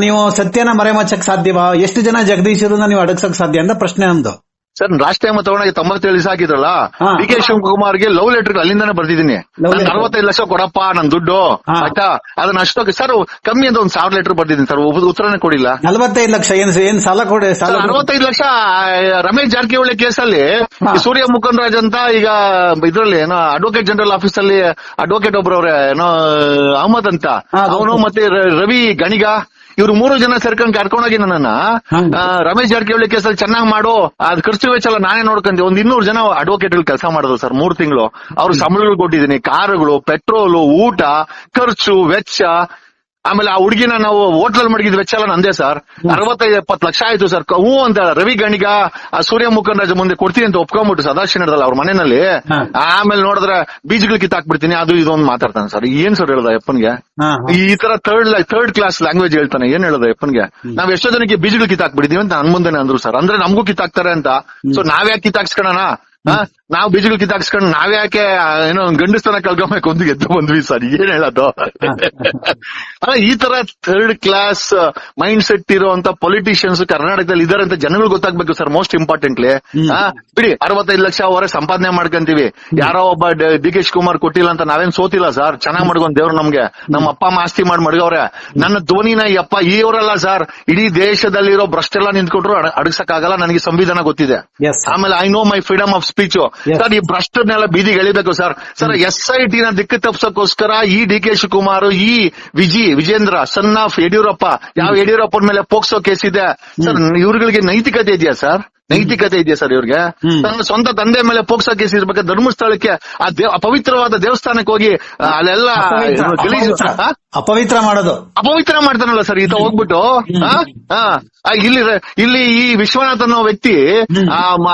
ನೀವು ಸತ್ಯನ ಮರೆಮಚ್ಚಕ್ ಸಾಧ್ಯವಾ? ಎಷ್ಟು ಜನ ಜಗದೀಶರನ್ನ ನೀವು ಅಡಗಿಸಕ್ ಸಾಧ್ಯ ಅಂತ ಪ್ರಶ್ನೆ ನಮ್ದು. ಸರ್ ಲಾಸ್ಟ್ ಟೈಮ್ ತಗೊಂಡಾಗ ತೊಂಬತ್ತೇಳು ದಿವಸ ಹಾಕಿದ್ರಲ್ಲ ಹಾ. ಡಿ ಕೆ ಶಿವಕುಮಾರ್ಗೆ ಲವ್ ಲೆಟರ್ ಅಲ್ಲಿಂದಾನೆ ಬರ್ತಿದ್ದೀನಿ Love ನನ್ letter. ಅರವತ್ತೈದು ಲಕ್ಷ ಕೊಡಪ್ಪ ನನ್ ದುಡ್ಡು ಹಾ. ಆಯ್ತಾ ಅದನ್ನ ಅಷ್ಟೊಂದು ಸರ್ ಕಮ್ಮಿ ಅಂತ ಒಂದ್ ಸಾವಿರ ಲೆಟರ್ ಬರ್ತಿದ್ದೀನಿ ಸರ್ ಉತ್ತರನೇ ಕೊಡಿಲ್ಲ ನಲವತ್ತೈದು ಲಕ್ಷ ಏನ್ ಏನ್ ಸಾಲ ಕೊಡಿ ಸಾಲ ಸರ್, ಕೊಡಿ- ಅರವತ್ತೈದು ಲಕ್ಷ ಆ, ರಮೇಶ್ ಜಾರಕಿಹೊಳಿ ಕೇಸಲ್ಲಿ ಹಾ. ಈ ಸೂರ್ಯ ಮುಖಂಡರಾಜ್ ಅಂತ ಈಗ ಇದ್ರಲ್ಲಿ ಏನೋ ಅಡ್ವೊಕೇಟ್ ಜನರಲ್ ಆಫೀಸ್ ಅಲ್ಲಿ ಅಡ್ವೊಕೇಟ್ ಒಬ್ರವ್ರೆ ಏನೋ ಅಹಮದ್ ಅಂತ ಹಾ, ಗೊತ್ತು. ಅವನು ಮತ್ತೆ ರ- ರವಿ ಗಣಿಗ ಇವ್ರು ಮೂರು ಜನ ಸೇರ್ಕೊಂಡ್ ಕರ್ಕೊಂಡೋಗಿ ನನ್ನ ರಮೇಶ್ ಜಾರಕಿಹೊಳಿ ಕೇಸಲ್ಲಿ ಚೆನ್ನಾಗಿ ಮಾಡು ಅದ್ ಖರ್ಚು ವೆಚ್ಚ ಎಲ್ಲ ನಾನೇ ನೋಡ್ಕೊಂಡೆ ಒಂದ್ ಇನ್ನೂರು ಜನ ಅಡ್ವೊಕೇಟ್ ಕೆಲಸ ಮಾಡಿದ್ರು ಸರ್ ಮೂರ್ ತಿಂಗಳು. ಅವ್ರ ಸಂಬಳಗಳು ಕೊಟ್ಟಿದ್ದೀನಿ ಕಾರುಗಳು ಪೆಟ್ರೋಲು ಊಟ ಖರ್ಚು ವೆಚ್ಚ ಆಮೇಲೆ ಆ ಹುಡುಗಿನ ನಾವು ಹೋಟ್ಲಲ್ ಮಡಗಿದ್ ವೆಚ್ಚ ಎಲ್ಲ ನಂದೇ ಸರ್. ಅರವತ್ತೈದು ಎಪ್ಪತ್ತು ಲಕ್ಷ ಆಯ್ತು ಸರ್. ಹೂ ಅಂತ ರವಿ ಗಣಿಗ ಆ ಸೂರ್ಯ ಮುಖಂಡರಾಜ ಮುಂದೆ ಕೊಡ್ತೀನಿ ಅಂತ ಒಪ್ಕೊಂಡ್ಬಿಟ್ಟು ಸದಾಶಿವ ನಡೆದಲ್ಲ ಅವ್ರ ಮನೆಯಲ್ಲಿ. ಆಮೇಲೆ ನೋಡಿದ್ರೆ ಬೀಜಗಳು ಕಿತ್ತಾಕ್ಬಿಡ್ತೀನಿ ಅದು ಇದು ಒಂದು ಮಾತಾಡ್ತಾನೆ ಸರ್. ಏನ್ ಸರ್ ಹೇಳ್ದ ಅಪ್ಪನ್ಗೆ. ಈ ತರ ಥರ್ಡ್ ಥರ್ಡ್ ಕ್ಲಾಸ್ ಲ್ಯಾಂಗ್ವೇಜ್ ಹೇಳ್ತಾನೆ. ಏನ್ ಹೇಳೋದು ಅಪ್ಪನ್ಗೆ? ನಾವ್ ಎಷ್ಟೋ ಜನಕ್ಕೆ ಬೀಜಗಳು ಕಿತ್ತಾಕ್ಬಿಡಿದೀವಿ ಅಂತ ನನ್ ಮುಂದೆ ಅಂದ್ರು ಸರ್. ಅಂದ್ರೆ ನಮಗೂ ಕಿತ್ತಾಕ್ತಾರೆ ಅಂತ. ಸೊ ನಾವ್ಯಾಕೆ ಕಿತ್ತಾಕ್ಸ್ಕೊಳಣ ನಾವ್ ಬೀಜಗಳು ಕಿತ್ತಾಕ್ಸ್ಕೊಂಡು ನಾವ್ ಯಾಕೆ ಏನೋ ಗಂಡಸ್ತನ ಕಳ್ಕೊಬೇಕು ಒಂದು ಎದ್ದು ಬಂದ್ವಿ ಸರ್ ಏನ್ ಹೇಳೋದು? ಅಲ್ಲ ಈ ತರ ಥರ್ಡ್ ಕ್ಲಾಸ್ ಮೈಂಡ್ ಸೆಟ್ ಇರುವಂತ ಪೊಲಿಟಿಷಿಯನ್ಸ್ ಕರ್ನಾಟಕದಲ್ಲಿ ಇದಾರೆ ಅಂತ ಜನಗಳು ಗೊತ್ತಾಗ್ಬೇಕು ಸರ್ ಮೋಸ್ಟ್ ಇಂಪಾರ್ಟೆಂಟ್ಲಿ ಬಿಡಿ ಅರವತ್ತೈದು ಲಕ್ಷ ಅವರ ಸಂಪಾದನೆ ಮಾಡ್ಕೊಂತೀವಿ. ಯಾರೋ ಒಬ್ಬ ಡ- ಕೆ ಶಿವಕುಮಾರ್ ಕೊಟ್ಟಿಲ್ಲ ಅಂತ ನಾವೇನ್ ಸೋತಿಲ್ಲ ಸರ್? ಚೆನ್ನಾಗ್ ಮಾಡ್ಕೊಂಡ್ ದೇವ್ರು ನಮ್ಗೆ. ನಮ್ಮ ಅಪ್ಪ ಅಮ್ಮ ಆಸ್ತಿ ಮಾಡಿ ಮಡ್ಗವ್ರೆ. ನನ್ನ ಧ್ವನಿನ ಈ ಅಪ್ಪ ಇವರಲ್ಲ ಸರ್ ಇಡೀ ದೇಶದಲ್ಲಿರೋ ಭ್ರಷ್ಟೆಲ್ಲ ನಿಂತ್ಕೊಟ್ರು ಅಡ- ಆಗಲ್ಲ ನನಗೆ ಸಂವಿಧಾನ ಗೊತ್ತಿದೆ. ಆಮೇಲೆ I know my freedom of speech. Sir ಈ ಭ್ರಷ್ಟನ್ನೆಲ್ಲ ಬೀದಿಗೆ ಎಳಿಬೇಕು sir. Sir S I T ನ ದಿಕ್ಕು ತಪ್ಪಿಸೋಕೋಸ್ಕರ ಈ ಡಿ ಕೆ ಶಿವಕುಮಾರ್ ಈ ವಿಜಿ ವಿಜೇಂದ್ರ ಸನ್ ಆಫ್ ಯಡಿಯೂರಪ್ಪ ಯಾವ ಯಡಿಯೂರಪ್ಪನ ಮೇಲೆ ಪೋಕ್ಸೋ ಕೇಸ್ ಇದೆ. ಸರ್ ಇವ್ರಗಳಿಗೆ ನೈತಿಕತೆ ಇದೆಯಾ ಸರ್? ನೈತಿಕತೆ ಇದೆಯಾ ಸರ್ ಇವ್ರಿಗೆ. ತನ್ನ ಸ್ವಂತ ತಂದೆ ಮೇಲೆ ಪೋಕ್ಸೋ ಕೇಸ್ ಇರ್ಬೇಕು ಧರ್ಮಸ್ಥಳಕ್ಕೆ ಆ ದೇವ್- ಅಪವಿತ್ರವಾದ ಪವಿತ್ರವಾದ ದೇವಸ್ಥಾನಕ್ಕೆ ಹೋಗಿ ಅಲ್ಲೆಲ್ಲ ಅಪವಿತ್ರ, ಮಾಡೋದು. ಅಪವಿತ್ರ ಮಾಡ್ತಾನಲ್ಲ ಸರ್ ಈತ ಹೋಗ್ಬಿಟ್ಟು? ಇಲ್ಲಿ ಇಲ್ಲಿ ಈ ವಿಶ್ವನಾಥ್ ಅನ್ನೋ ವ್ಯಕ್ತಿ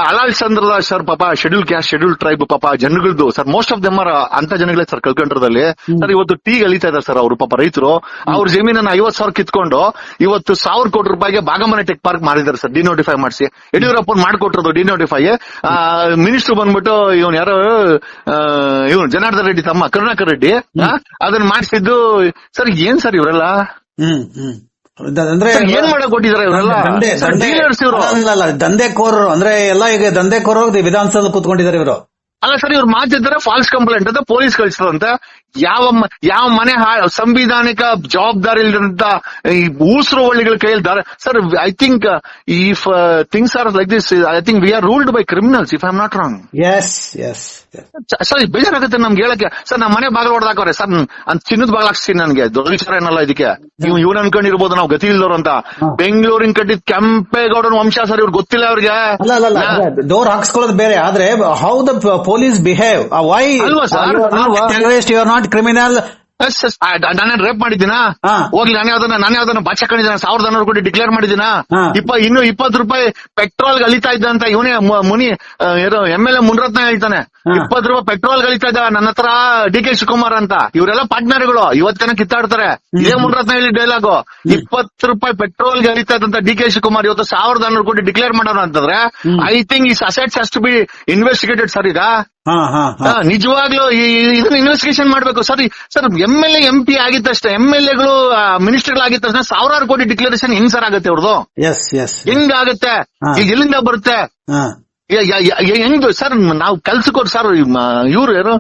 ಅಲಾಲ್ ಚಂದ್ರದ ಸರ್ ಪಾಪ ಶೆಡ್ಯೂಲ್ ಕ್ಯಾಸ್ಟ್ ಶೆಡ್ಯೂಲ್ ಟ್ರೈಬ್ ಪಾಪ ಜನಗಳದ್ದು sir most of them are ಅಂತ ಜನಗಳೇ ಸರ್ ಕಳ್ಕೊಂಡ್ರದಲ್ಲಿ ಸರ್ ಇವತ್ತು ಟೀ ಅಲಿತಾ ಇದಾರೆ ಸರ್ ಅವರು ಪಾಪ ರೈತರು. ಅವ್ರ ಜಮೀನನ್ನ ಐವತ್ ಸಾವಿರ ಕಿತ್ಕೊಂಡು ಇವತ್ತು ಸಾವಿರ ಕೋಟಿ ರೂಪಾಯಿಗೆ ಬಾಗಮನೆ ಟೆಕ್ ಪಾರ್ಕ್ ಮಾಡಿದ್ದಾರೆ ಸರ್. ಡಿನೋಟಿಫೈ ಮಾಡಿಸಿ. ಯಡಿಯೂರಪ್ಪ ಮಾಡ್ಕೊಟ್ಟಿರೋದು ಡಿನೋಟಿಫೈ ಮಿನಿಸ್ಟರ್ ಬಂದ್ಬಿಟ್ಟು ಇವನ್ ಯಾರೋ ಇವನು ಜನಾರ್ದನ್ ರೆಡ್ಡಿ ತಮ್ಮ ಕರುಣಾಕರ್ ರೆಡ್ಡಿ ಅದನ್ನ ಮಾಡಿಸಿದ್ದು ಸರ್ ಏನ್ ಸರ್ ಇವರೆಲ್ಲ? ಅಂದ್ರೆ ಏನ್ ಮಾಡಕ್ ಇವರೆಲ್ಲ? ಅಲ್ಲ ದಂಧೆಕೋರರು ಅಂದ್ರೆ ಎಲ್ಲ ಈಗ ದಂಧೆಕೋರರು ವಿಧಾನಸೌಧ ಕೂತ್ಕೊಂಡಿದ್ದಾರೆ ಇವರು. ಅಲ್ಲ ಸರ್ ಇವ್ರು ಮಾತಿದ್ರೆ ಫಾಲ್ಸ್ ಕಂಪ್ಲೇಂಟ್ ಅಂತ ಪೊಲೀಸ್ ಕಳಿಸ್ತದಂತೆ ಯಾವ ಯಾವ ಮನೆ ಸಂವಿಧಾನಿಕ ಜವಾಬ್ದಾರಿ ಇಲ್ಲದಂತ ಈ ಊಸರು ಒಳ್ಳಿಗಳ ಕೈಯಲ್ಲಿ sir I think if things are like this I think we are ruled by criminals if I am not wrong S ಎಸ್ ಸರ್ ಬೇಜಾರಾಗುತ್ತೆ ನಮ್ಗೆ ಹೇಳಕ್ಕೆ. ಸರ್ ನಮ್ಮ ಮನೆ ಬಾಗಿಲು ಹೊಡೆದಾಕವ್ರೆ ಸರ್ ಅಂತ ಚಿನ್ನದ ಬಾಗಿಲು ಹಾಕ್ಸ್ತೀನಿ ನನ್ಗೆ. ದೊಡ್ಡ ವಿಚಾರ ಏನಲ್ಲ ಇದಕ್ಕೆ. ನೀವು ಇವ್ನ ಅನ್ಕೊಂಡಿರ್ಬೋದು ನಾವು ಗತಿ ಇಲ್ದವ್ರು ಅಂತ. ಬೆಂಗಳೂರಿನ ಕಟ್ಟಿದ್ ಕೆಂಪೇಗೌಡನ ವಂಶ ಸರ್ ಇವ್ರು ಗೊತ್ತಿಲ್ಲ ಅವ್ರಿಗೆ. ಡೋರ್ ಹಾಕ್ಸ್ಕೊಳ್ಳೋದು ಬೇರೆ. ಆದ್ರೆ how the police behave why ಅಲ್ವಾ sir you are not criminal S ಎಸ್ ನಾನೇನ್ ರೇಪ್ ಮಾಡಿದ್ದೀನಾ ಹಾ. ಹೋಗ್ಲಿ ನಾನೇ ಯಾವ್ದನ್ನ ನಾನೇ ಯಾವ್ದನ್ನ ಬಾಚಕೊಂಡಿದ್ದೀನ ಸಾವಿರದ ನಾನೂರು ಕೋಟಿ ಡಿಕ್ಲೇರ್ ಮಾಡಿದ್ದೀನಾ ಹಾ. ಇಪ್ಪ ಇನ್ನು ಇಪ್ಪತ್ತು ರೂಪಾಯಿ ಪೆಟ್ರೋಲ್ ಅಲಿತಾ ಇದ್ದ ಅಂತ ಇವನೇ Muni M L A Munirathna ಹೇಳ್ತಾನೆ. ಇಪ್ಪತ್ತು ರೂಪಾಯಿ ಪೆಟ್ರೋಲ್ ಗಳಿತಾ ಇದ್ದ ನನ್ನ ಹತ್ರ ಡಿ ಕೆ ಶಿವಕುಮಾರ್ ಅಂತ. ಇವರೆಲ್ಲ ಪಾರ್ಟ್ನರ್ಗಳು. ಇವತ್ತೇನ ಕಿತ್ತಾಡ್ತಾರೆ. ಇದೇ ಮುನ್ರತ್ನ ಹೇಳಿ ಡೈಲಾಗು ಇಪ್ಪತ್ತು ರೂಪಾಯಿ ಪೆಟ್ರೋಲ್ ಗಳಿತಾ ಇದ್ದಂತ ಡಿ ಕೆ ಶಿವಕುಮಾರ್ ಇವತ್ತು ಸಾವಿರದ ನಾನೂರು ಕೋಟಿ ಡಿಕ್ಲೇರ್ ಮಾಡೋಣ ಅಂತಂದ್ರೆ ಐ ಥಿಂಕ್ ಈ ಅಸೆಟ್ಸ್ ಅಷ್ಟು ಬಿ ಇನ್ವೆಸ್ಟಿಗೇಟೆಡ್ ಸರ್ ಈಗ. ನಿಜವಾಗ್ಲೂ ಇದನ್ನ ಇನ್ವೆಸ್ಟಿಗೇಷನ್ ಮಾಡ್ಬೇಕು. Sir sir M L A M P ಆಗಿದ ತಕ್ಷಣ ಎಂ ಎಲ್ ಎಗಳು ಮಿನಿಸ್ಟರ್ ಆಗಿದ ತಕ್ಷಣ ಸಾವಿರಾರು ಕೋಟಿ ಡಿಕ್ಲರೇಷನ್ ಹೆಂಗ್ ಸರ್ ಆಗುತ್ತೆ ಅವ್ರದ್ದು ಎಸ್ ಎಸ್ ಹೆಂಗ್ ಆಗುತ್ತೆ? ಹಾ. ಈಗ ಎಲ್ಲಿಂದ ಬರುತ್ತೆ? ಹೆಂಗ್ ಸರ್ ನಾವು ಕೆಲ್ಸಕ್ಕೋರ್ ಸರ್ ಇವ್ರು ಏನು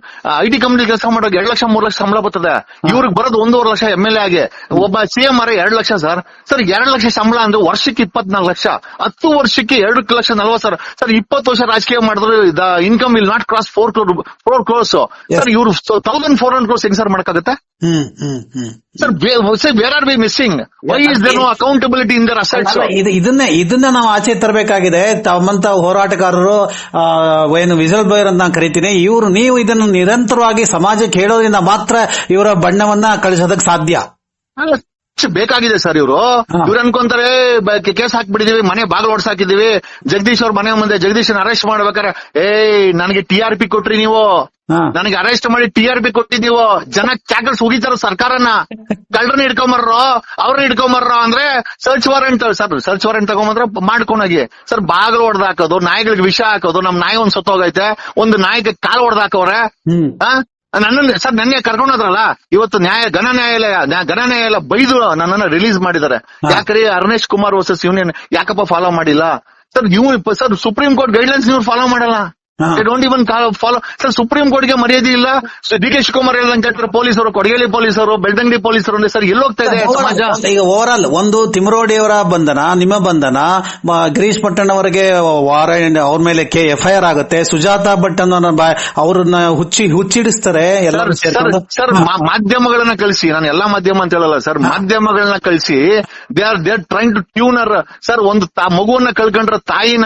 ಐ ಟಿ ಕಂಪ್ನಿ ಕೆಲಸ ಮಾಡೋ ಎರಡ್ ಲಕ್ಷ ಮೂರ್ ಲಕ್ಷ ಸಂಬಳ ಬರ್ತದೆ. ಇವ್ರಿಗೆ ಬರೋದು ಒಂದೂವರೆ ಲಕ್ಷ ಎಂ ಎಲ್ ಎ ಆಗಿ ಒಬ್ಬ ಸಿ ಎಂ ಆರ್ ಎರಡ್ ಲಕ್ಷ ಸರ್. ಸರ್ ಎರಡ್ ಲಕ್ಷ ಸಂಬಳ ಅಂದ್ರೆ ವರ್ಷಕ್ಕೆ ಇಪ್ಪತ್ನಾಲ್ಕು ಲಕ್ಷ. ಹತ್ತು ವರ್ಷಕ್ಕೆ ಎರಡು ಲಕ್ಷ ನಲ್ವತ್ ಸರ್ ಸರ್ ಇಪ್ಪತ್ತು ವರ್ಷ ರಾಜಕೀಯ ಮಾಡಿದ್ರೆ the income will not cross four crore four crores sir ಇವ್ರು ತೌಸಂಡ್ ಫೋರ್ ಹಂಡ್ರೆಡ್ ಕ್ರೋರ್ಸ್ ಹೆಂಗ್ ಸರ್ ಮಾಡಕ್ಕಾಗತ್ತೆ? Hmm hmm hmm. Sir where are be missing why is there no accountability in their assets ಇದನ್ನೇ ಇದನ್ನ ನಾವು ಆಚೆ ತರಬೇಕಾಗಿದೆ. ತಮ್ಮಂತ ಹೋರಾಟಗಾರರು ಏನು ವಿಜಲ್ ಬ್ಲೋಯರ್ ಅಂತ ನಾನು ಕರಿತೀನಿ ಇವರು ನೀವು ಇದನ್ನು ನಿರಂತರವಾಗಿ ಸಮಾಜಕ್ಕೆ ಹೇಳೋದ್ರಿಂದ ಮಾತ್ರ ಇವರ ಬಣ್ಣವನ್ನ ಕಳಿಸೋದಕ್ಕೆ ಸಾಧ್ಯ. ಬೇಕಾಗಿದೆ ಸರ್ ಇವರು. ಇವ್ರು ಅನ್ಕೊಂತಾರೆ ಕೇಸ್ ಹಾಕ್ಬಿಟ್ಟಿದೀವಿ ಮನೆ ಬಾಗಿಲು ಹೊಡ್ಸಾಕಿದೀವಿ ಜಗದೀಶ್ ಅವ್ರ ಮನೆ ಮುಂದೆ ಜಗದೀಶನ್ ಅರೆಸ್ಟ್ ಮಾಡ್ಬೇಕಾರೆ ಏಯ್ ನನಗೆ ಟಿ ಆರ್ ಪಿ ಕೊಟ್ರಿ ನೀವು. ನನಗೆ ಅರೆಸ್ಟ್ ಮಾಡಿ ಟಿ ಆರ್ ಪಿ ಕೊಟ್ಟಿದ್ದೀವೋ? ಜನ ಕ್ಯಾಕರ್ಸ್ ಹೋಗಿತಾರ ಸರ್ಕಾರನ. ಕಳ್ಳರನ್ನ ಹಿಡ್ಕೊಂಬರ್ರೋ? ಅವ್ರನ್ನ ಹಿಡ್ಕೊಂಬರ್ರೋ ಅಂದ್ರೆ search warrant sir search warrant ತಗೊಂಬಂದ್ರೆ ಮಾಡ್ಕೊಂಡೋಗಿ. ಸರ್ ಬಾಗಿಲು ಹೊಡೆದ್ ಹಾಕೋದು ನಾಯಿಗಳಿಗೆ ವಿಷ ಹಾಕೋದು ನಮ್ ನಾಯಿ ಒಂದ್ ಸತ್ತೋಗೈತೆ ಒಂದು ನಾಯಿಗೆ ಕಾಲು ಹೊಡೆದ್ ಹಾಕೋರೆ ನನ್ನನ್ನ ಸರ್ ನನ್ನೇ ಕರ್ಕೊಂಡೋದ್ರಲ್ಲ ಇವತ್ತು ನ್ಯಾಯ ಘನ ನ್ಯಾಯಾಲಯ ನ್ಯಾ- ಘನ ನ್ಯಾಯಾಲಯ ಬೈದು ನನ್ನನ್ನ ರಿಲೀಸ್ ಮಾಡಿದ್ದಾರೆ. ಯಾಕ್ರಿ ಅರ್ನೇಶ್ ಕುಮಾರ್ ವರ್ಸಸ್ ಯೂನಿಯನ್ ಯಾಕಪ್ಪ ಫಾಲೋ ಮಾಡಿಲ್ಲ? ಸರ್ ಇವ್ ಸರ್ ಸುಪ್ರೀಂ ಕೋರ್ಟ್ ಗೈಡ್ಲೈನ್ಸ್ ನೀವು ಫಾಲೋ ಮಾಡಲ್ಲ. ಹಾ. Don't even follow sir supreme ಕೋರ್ಟ್ಗೆ ಮರ್ಯಾದೆ ಇಲ್ಲ. ಡಿ ಕೆ ಶಿವಕುಮಾರ್ ಹೇಳ್ದಂಗೆ ಪೊಲೀಸರು ಕೊಡಗೇಲಿ ಪೊಲೀಸರು ಬೆಳ್ದಂಗಡಿ ಪೊಲೀಸರು ಅಂದ್ರೆ ಸರ್ ಎಲ್ಲೋಗ್ತಾ ಇದೆ ಸಮಾಜ ಈಗ ಓವರ್ ಆಲ್ ಒಂದು ತಿಮರೋಡಿಯವರ ಬಂಧನ ನಿಮ್ಮ ಬಂಧನ ಗಿರೀಶ್ ಪಟ್ಟಣ್ ಅವರಿಗೆ ವಾರಂಟ್ ಅವ್ರ ಮೇಲೆ ಕೆ ಎಫ್ ಐ ಆರ್ ಆಗುತ್ತೆ. ಸುಜಾತಾ ಭಟ್ ಅನ್ನೋ ಅವ್ರನ್ನ ಹುಚ್ಚಿ ಹುಚ್ಚಿಡಿಸ್ತಾರೆ ಎಲ್ಲರೂ ಸರ್ ಮಾಧ್ಯಮಗಳನ್ನ ಕಳಿಸಿ. ನಾನು ಎಲ್ಲಾ ಮಾಧ್ಯಮ ಅಂತ ಹೇಳಲ್ಲ ಸರ್ ಮಾಧ್ಯಮಗಳನ್ನ ಕಳಿಸಿ. They are they train to tuner sir ಒಂದು ಮಗುವನ್ನ ಕಳ್ಕೊಂಡ್ರ ತಾಯಿನ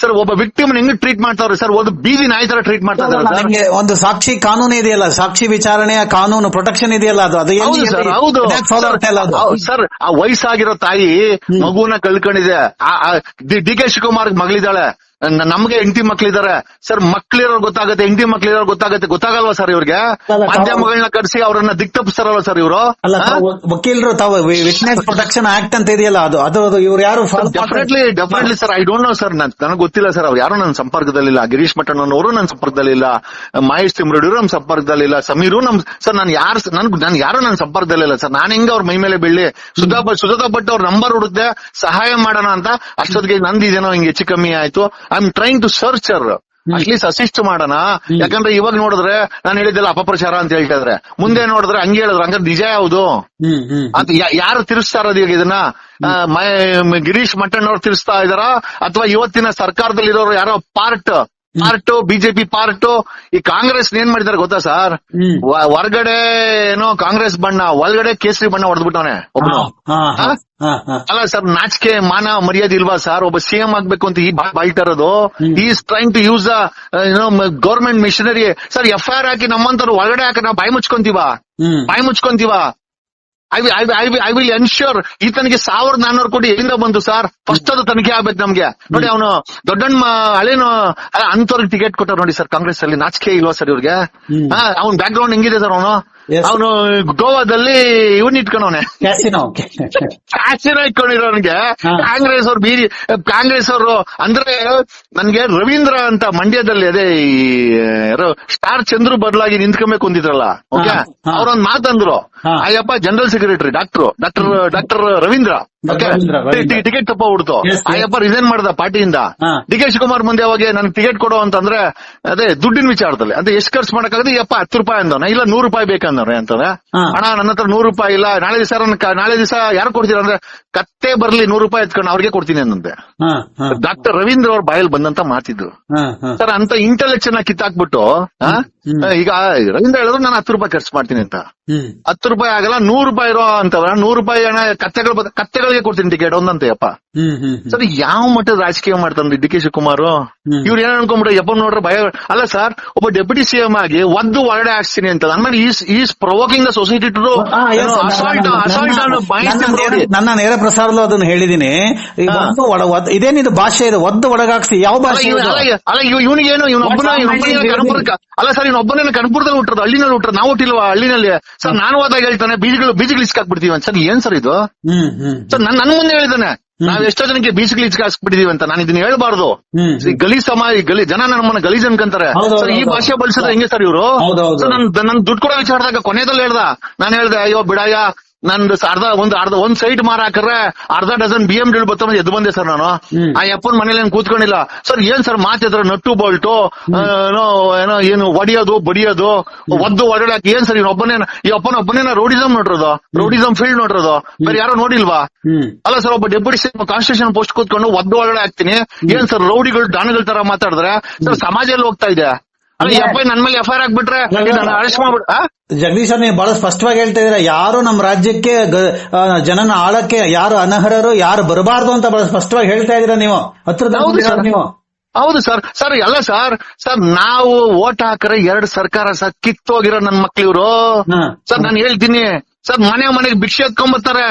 ಸರ್ ಒಬ್ಬ ವಿಕ್ಟಿಮ್ ಹೆಂಗ್ ಟ್ರೀಟ್ ಮಾಡ್ತಾವ್ರೆ ಸರ್ ಒಂದು ಬೀದಿ ನಾಯಿ ತರ ಟ್ರೀಟ್ ಮಾಡ್ತಾ ಇದ್ದಾರೆ ನಿಮಗೆ ಒಂದು ಸಾಕ್ಷಿ ಕಾನೂನು ಇದೆಯಲ್ಲ ಸಾಕ್ಷಿ ವಿಚಾರಣೆಯ ಕಾನೂನು ಪ್ರೊಟೆಕ್ಷನ್ ಇದೆಯಲ್ಲ ಅದು? ಅದು ಹೌದು ಸರ್ ಆ ವಯಸ್ಸಾಗಿರೋ ತಾಯಿ ಮಗುವನ್ನ ಕಳ್ಕೊಂಡಿದೆ. ಡಿ ಕೆ ಶಿವಕುಮಾರ್ ಮಗಳಿದ್ದಾಳೆ. ನಮ್ಗೆ ಹೆಂಡತಿ ಮಕ್ಳಿದಾರೆ. ಸರ್ ಮಕ್ಳಿರೋರ್ ಗೊತ್ತಾಗುತ್ತೆ ಹೆಂಡತಿ ಮಕ್ಳಿರೋರ್ ಗೊತ್ತಾಗುತ್ತೆ. ಗೊತ್ತಾಗಲ್ವಾ ಸರ್ ಇವ್ರಿಗೆ? ಮಾಧ್ಯಮಗಳನ್ನ ಕರೆಸಿ ಅವರನ್ನ ದಿಕ್ತಪ್ಪಿಸ್ತಾರಲ್ವ ಸರ್ ಇವರು? ವಕೀಲರು ತಾವ ವಿಟ್ನೆಸ್ ಪ್ರೊಟೆಕ್ಷನ್ ಆಕ್ಟ್ ಅಂತ ಇದೆಯಲ್ಲ ಅದು. ಅದು ಇವ್ರು ಯಾರು definitely definitely sir I don't know sir ನನಗೆ ಗೊತ್ತಿಲ್ಲ ಸರ್ ಅವ್ರು ಯಾರು ನನ್ನ ಸಂಪರ್ಕದಲ್ಲಿಲ್ಲ. ಗಿರೀಶ್ ಮಠಣ್ಣನವರು ನನ್ನ ಸಂಪರ್ಕದಲ್ಲಿಲ್ಲ. ಮಹೇಶ್ ತಿಮ್ರಡಿಯವರು ನಮ್ಮ ಸಂಪರ್ಕದಲ್ಲಿಲ್ಲ. ಸಮೀರು ನಮ್ ಸರ್ ನಾನು ಯಾರು ನನ್ ನನ್ ಯಾರು ನನ್ನ ಸಂಪರ್ಕದಲ್ಲಿಲ್ಲ ಸರ್. ನಾನು ಹೆಂಗ ಅವ್ರ ಮೈ ಮೇಲೆ ಬೆಳ್ಳಿ ಸುಧಾ ಸುಧಾ ಸುಜಾತಾ ಭಟ್ ಅವ್ರ ನಂಬರ್ ಹುಡುಕ್ದೆ ಸಹಾಯ ಮಾಡೋಣ ಅಂತ ಅಷ್ಟೊತ್ತಿಗೆ ನಂದಿದೇನೋ ಹಿಂಗೆ ಹೆಚ್ಚು ಕಮ್ಮಿ ಆಯ್ತು. ಐ ಆಮ್ ಟ್ರೈಂಗ್ ಟು ಸರ್ಚರ್ ಅಟ್ಲೀಸ್ಟ್ ಅಸಿಸ್ಟ್ ಮಾಡೋಣ. ಯಾಕಂದ್ರೆ ಇವಾಗ ನೋಡಿದ್ರೆ ನಾನು ಹೇಳಿದ್ದೆಲ್ಲ ಅಪಪ್ರಚಾರ ಅಂತ ಹೇಳ್ತಾ ಇದ್ರೆ ಮುಂದೆ ನೋಡಿದ್ರೆ ಹಂಗೆ ಹೇಳಿದ್ರು. ಹಂಗ ನಿಜ ಯಾವುದು? ಅಂತ ಯಾರು ತಿರ್ಸ್ತಾ ಇರೋದು ಈಗ ಇದನ್ನ? ಗಿರೀಶ್ ಮಟ್ಟಣ್ಣವ್ರು ತಿರ್ಸ್ತಾ ಇದಾರ? ಅಥವಾ ಇವತ್ತಿನ ಸರ್ಕಾರದಲ್ಲಿ ಇರೋರು ಯಾರೋ ಪಾರ್ಟ್ ಪಾರ್ಟ್ ಬಿಜೆಪಿ ಪಾರ್ಟ್ ಈ ಕಾಂಗ್ರೆಸ್ ಏನ್ ಮಾಡಿದಾರೆ ಗೊತ್ತಾ ಸರ್. ಹೊರಗಡೆ ಏನೋ ಕಾಂಗ್ರೆಸ್ ಬಣ್ಣ ಒಳಗಡೆ ಕೇಸರಿ ಬಣ್ಣ ಹೊಡೆದ್ಬಿಟ್ಟವನೆ ಒಬ್ಬನು. ಅಲ್ಲ ಸರ್ ನಾಚಿಕೆ ಮಾನ ಮರ್ಯಾದೆ ಇಲ್ವಾ ಸರ್? ಒಬ್ಬ ಸಿಎಂ ಆಗ್ಬೇಕು ಅಂತ ಈ ಬಾಯ್ತಾ ಇರೋದು. ಈ is trying to use government machinery sir F I R ಹಾಕಿ ನಮ್ಮಂತರು ಒಳಗಡೆ ಹಾಕಿ ನಾವು ಬಾಯಿ ಮುಚ್ಕೊಂತೀವ? ಬಾಯಿ ಮುಚ್ಕೊಂತೀವ? ಐ ವಿಲ್ ಎನ್ಶ್ಯೂರ್ ಈತನಿಗೆ ಸಾವಿರದ ನಾನ್ನೂರು ಕೋಟಿ ಎಲ್ಲಿಂದ ಬಂತು ಸರ್ ಫಸ್ಟ್ ಅದು ತನಿಖೆ ಆಗ್ಬೇಕು ನಮ್ಗೆ ನೋಡಿ ಅವನು ದೊಡ್ಡಣ್ಣ ಹಳೇನು ಅಂತವ್ರಿಗೆ ಟಿಕೆಟ್ ಕೊಟ್ಟಾರ ನೋಡಿ ಸರ್ ಕಾಂಗ್ರೆಸ್ ಅಲ್ಲಿ ನಾಚಿಕೆ ಇಲ್ವಾ ಸರ್ ಇವ್ರಿಗೆ. ಅವ್ನ ಬ್ಯಾಕ್ ಗ್ರೌಂಡ್ ಹೆಂಗಿದೆ ಸರ್ ಅವನು. ಅವನು ಗೋವಾದಲ್ಲಿ ಇವನ್ ಇಟ್ಕೊಂಡವನೆ. ಕ್ಯಾಸಿನೋ ಕ್ಯಾಸಿನೋ ಇಟ್ಕೊಂಡಿರೋನ್ಗೆ. ಕಾಂಗ್ರೆಸ್ ಅವ್ರು ಬೀದಿ ಕಾಂಗ್ರೆಸ್ ಅವರು ಅಂದ್ರೆ ನನ್ಗೆ ರವೀಂದ್ರ ಅಂತ ಮಂಡ್ಯದಲ್ಲಿ ಅದೇ ಈ ಯಾರೋ ಸ್ಟಾರ್ ಚಂದ್ರು ಬದಲಾಗಿ ನಿಂತ್ಕೊಬೇಕು ಅಂದಿದ್ರಲ್ಲ ಓಕೆ. ಅವ್ರೊಂದ್ ಮಾತಂದ್ರು. Ayyappa general secretary doctor doctor doctor Ravindra. Ticket ತಪ್ಪ ಹುಡ್ತು. ಅಯ್ಯಪ್ಪ ರಿಸೈನ್ ಮಾಡ್ದ ಪಾರ್ಟಿಯಿಂದ. ಡಿ ಕೆ ಶಿವಕುಮಾರ್ ಮುಂದೆ ಅವಾಗ ನನ್ ಟಿಕೆಟ್ ಕೊಡು ಅಂತಂದ್ರೆ ಅದೇ ದುಡ್ಡಿನ ವಿಚಾರದಲ್ಲಿ. ಅಂದ್ರೆ ಎಷ್ಟು ಖರ್ಚು ಮಾಡಕ್ಕಾಗದೆ ಯಪ್ಪ ಹತ್ತು ರೂಪಾಯಿ ಅಂದವನ ಇಲ್ಲ ನೂರು ರೂಪಾಯಿ ಬೇಕಂದವ್ರೆ ಅಂತಂದ್ರೆ. ಅಣ್ಣ ನನ್ನ ಹತ್ರ ನೂರು ರೂಪಾಯಿ ಇಲ್ಲ ನಾಳೆ ದಿವಸ ನಾಳೆ ದಿವಸ ಯಾರು ಕೊಡ್ತೀರಾ? ಅಂದ್ರೆ ಕತ್ತೆ ಬರ್ಲಿ ನೂರು ರೂಪಾಯಿ ಎತ್ಕೊಂಡು ಅವ್ರಿಗೆ ಕೊಡ್ತೀನಿ ಅನ್ನಂತೆ ಹಾ, ಡಾಕ್ಟರ್ ರವೀಂದ್ರ ಅವ್ರ ಬಾಯಲ್ಲಿ ಬಂದಂತ ಮಾತಿದ್ರು. ಸರ್ ಅಂತ ಇಂಟೆಲೆಕ್ಷನ್ ಕಿತ್ತಾಕ್ಬಿಟ್ಟು ಈಗ ರವೀಂದ್ರ ಹೇಳಿದ್ರು ನಾನು ಹತ್ತು ರೂಪಾಯಿ ಖರ್ಚು ಮಾಡ್ತೀನಿ ಅಂತ. ಹತ್ತು ರೂಪಾಯಿ ಆಗಲ್ಲ ನೂರು ರೂಪಾಯಿ ಇರೋ ಅಂತವ್ರ ನೂರು ರೂಪಾಯಿ ಹಣ ಕತ್ತೆಗಳು ಕತ್ತೆಗಳಿಗೆ ಕೊಡ್ತೀನಿ ಟಿಕೆಟ್ ಒಂದಂತೆಯಪ್ಪ. ಸರ್ ಯಾವ ಮಟ್ಟದ ರಾಜಕೀಯ ಮಾಡ್ತಾನೆ ಡಿ ಕೆ ಶಿವಕುಮಾರ್? ಇವ್ರು ಏನ್ ಅನ್ಕೊಂಡ್ಬಿಟ್ರೆ ಯಪ್ಪ ನೋಡ್ರ ಭಯ ಅಲ್ಲ ಸರ್ ಒಬ್ಬ ಡೆಪ್ಯೂಟಿ ಸಿ ಎಂ ಆಗಿ ಒಂದು ಹೊರಗಡೆ ಹಾಕ್ಸ್ತೀನಿ ಅಂತ. ಆಮೇಲೆ is provoking the society to ನನ್ನ ನೇರ ಪ್ರಸಾರಲ್ಲೂ ಅದನ್ನ ಹೇಳಿದೀನಿ. ಇದೇನಿದು ಭಾಷೆ ಇದೆ? ಒದ್ದು ಒಡಗಾಕ್ಸಿ ಯಾವ ಭಾಷೆ ಅಲ್ಲ ಇವನಿಗೇನು ಇವನೊಬ್ಬನ ಅಲ್ಲ ಸರ್ ಇವನೊಬ್ಬನ ಕಣಪುರದಲ್ಲಿ ಹುಟ್ಟದ ಹಳ್ಳಿನಲ್ಲಿ ಹುಟ್ಟದ ನಾವು ಹುಟ್ಟಿಲ್ವಾ? ಹಳ್ಳಿನಲ್ಲಿ ಸರ್ ನಾನು ಹೋದಾಗ ಹೇಳ್ತಾನೆ ಬೀಜಗಳು ಬೀಜಗಳು ಇಸ್ಕಾಕ್ಬಿಡ್ತೀವಿ ಅಂತ. ಸರ್ ಏನ್ ಸರ್ ಇದು? ಸರ್ ನನ್ ನನ್ ಮುಂದೆ ಹೇಳಿದಾನೆ ನಾವ್ ಎಷ್ಟೋ ಜನಕ್ಕೆ ಬೀಜಗಳು ಇಸ್ಕಾಕ್ಬಿಟ್ಟಿದೀವಿ ಅಂತ. ನಾನು ಇದನ್ನ ಹೇಳ್ಬಾರ್ದು. ಗಲಿ ಸಮಾಜ ಗಲಿ ಜನ ನಮ್ಮನ್ನ ಗಲೀಜ್ ಅನ್ಕಂತಾರೆ. ಸರ್ ಈ ಭಾಷೆ. ಬಳಸಿದ್ರೆ ಹೆಂಗೆ ಸರ್ ಇವರು. ಸರ್ ನನ್ ನನ್ ದುಡ್ಡು ಕೊಡೋ ವಿಚಾರದಾಗ ಕೊನೆದಲ್ಲಿ ಹೇಳ್ದ. ನಾನು ಹೇಳ್ದೆ ಅಯ್ಯೋ ಬಿಡಯ್ಯ ನಂದು ಅರ್ಧ ಒಂದ್ ಅರ್ಧ ಒಂದ್ ಸೈಟ್ ಮಾರ ಹಾಕ್ರೆ ಅರ್ಧ ಡಜನ್ ಬಿ ಎಂ ಡಿ ಬರ್ತಾ ಎದ್ದು ಬಂದೆ ಸರ್ ನಾನು. ಆ ಯಪ್ಪನ್ ಮನೇಲಿ ಏನ್ ಕೂತ್ಕೊಂಡಿಲ್ಲ. ಸರ್ ಏನ್ ಸರ್ ಮಾತಿದ್ರ ನಟ್ಟು ಬೋಲ್ಟು ಏನೋ ಏನೋ ಏನು ಒಡಿಯೋದು ಬಡಿಯೋದು ಒದ್ದು ಒಡಾಡಕ್ ಏನ್ ಸರ್ ಒಬ್ಬನೇ ಈ ಅಪ್ಪನ ಒಬ್ಬನೇನ ರೋಡಿಸಮ್ ನೋಡಿರೋದು? ರೋಡಿಸಮ್ ಫೀಲ್ಡ್ ನೋಡಿರೋದು? ಬೇರೆ ಯಾರೋ ನೋಡಿಲ್ವಾ? ಅಲ್ಲ ಸರ್ ಒಬ್ಬ ಡೆಪ್ಯೂಟಿ ಸಿಎಂ ಕಾನ್ಸ್ಟಿಟ್ಯೂಷನ್ ಪೋಸ್ಟ್ ಕೂತ್ಕೊಂಡು ಒದ್ದು ಒಳಗಡೆ ಹಾಕ್ತೀನಿ. ಏನ್ ಸರ್ ರೌಡಿಗಳು ದಾನಗಳ ತರ ಮಾತಾಡಿದ್ರೆ? ಸರ್ ಸಮಾಜ ಹೋಗ್ತಾ ಇದೆ. ನನ್ ಮೇಲೆ F I R arrest? Jagadish ಅವ್ರ ನೀವು ಬಹಳ ಸ್ಪಷ್ಟವಾಗಿ ಹೇಳ್ತಾ ಇದೀರ ಯಾರು ನಮ್ಮ ರಾಜ್ಯಕ್ಕೆ ಜನನ ಆಳಕ್ಕೆ ಯಾರು ಅನರ್ಹರು ಯಾರು ಬರಬಾರ್ದು ಅಂತ ಬಹಳ ಸ್ಪಷ್ಟವಾಗಿ ಹೇಳ್ತಾ ಇದೀರ ನೀವು ಹತ್ರ ಹೌದು ಸರ್. ನೀವು ಹೌದು ಸರ್ ಸರ್ ಎಲ್ಲ ಸರ್ ಸರ್ ನಾವು ಓಟ್ ಹಾಕ್ರೆ ಎರಡು ಸರ್ಕಾರ ಸರ್ ಕಿತ್ತೋಗಿರೋ ನನ್ ಮಕ್ಳಿವ್ರು. ಸರ್ ನಾನು ಹೇಳ್ತೀನಿ ಸರ್ ಮನೆ ಮನೆಗೆ ಭಿಕ್ಷೆ ಎತ್ಕೊಂಬರ್ತಾರೆ.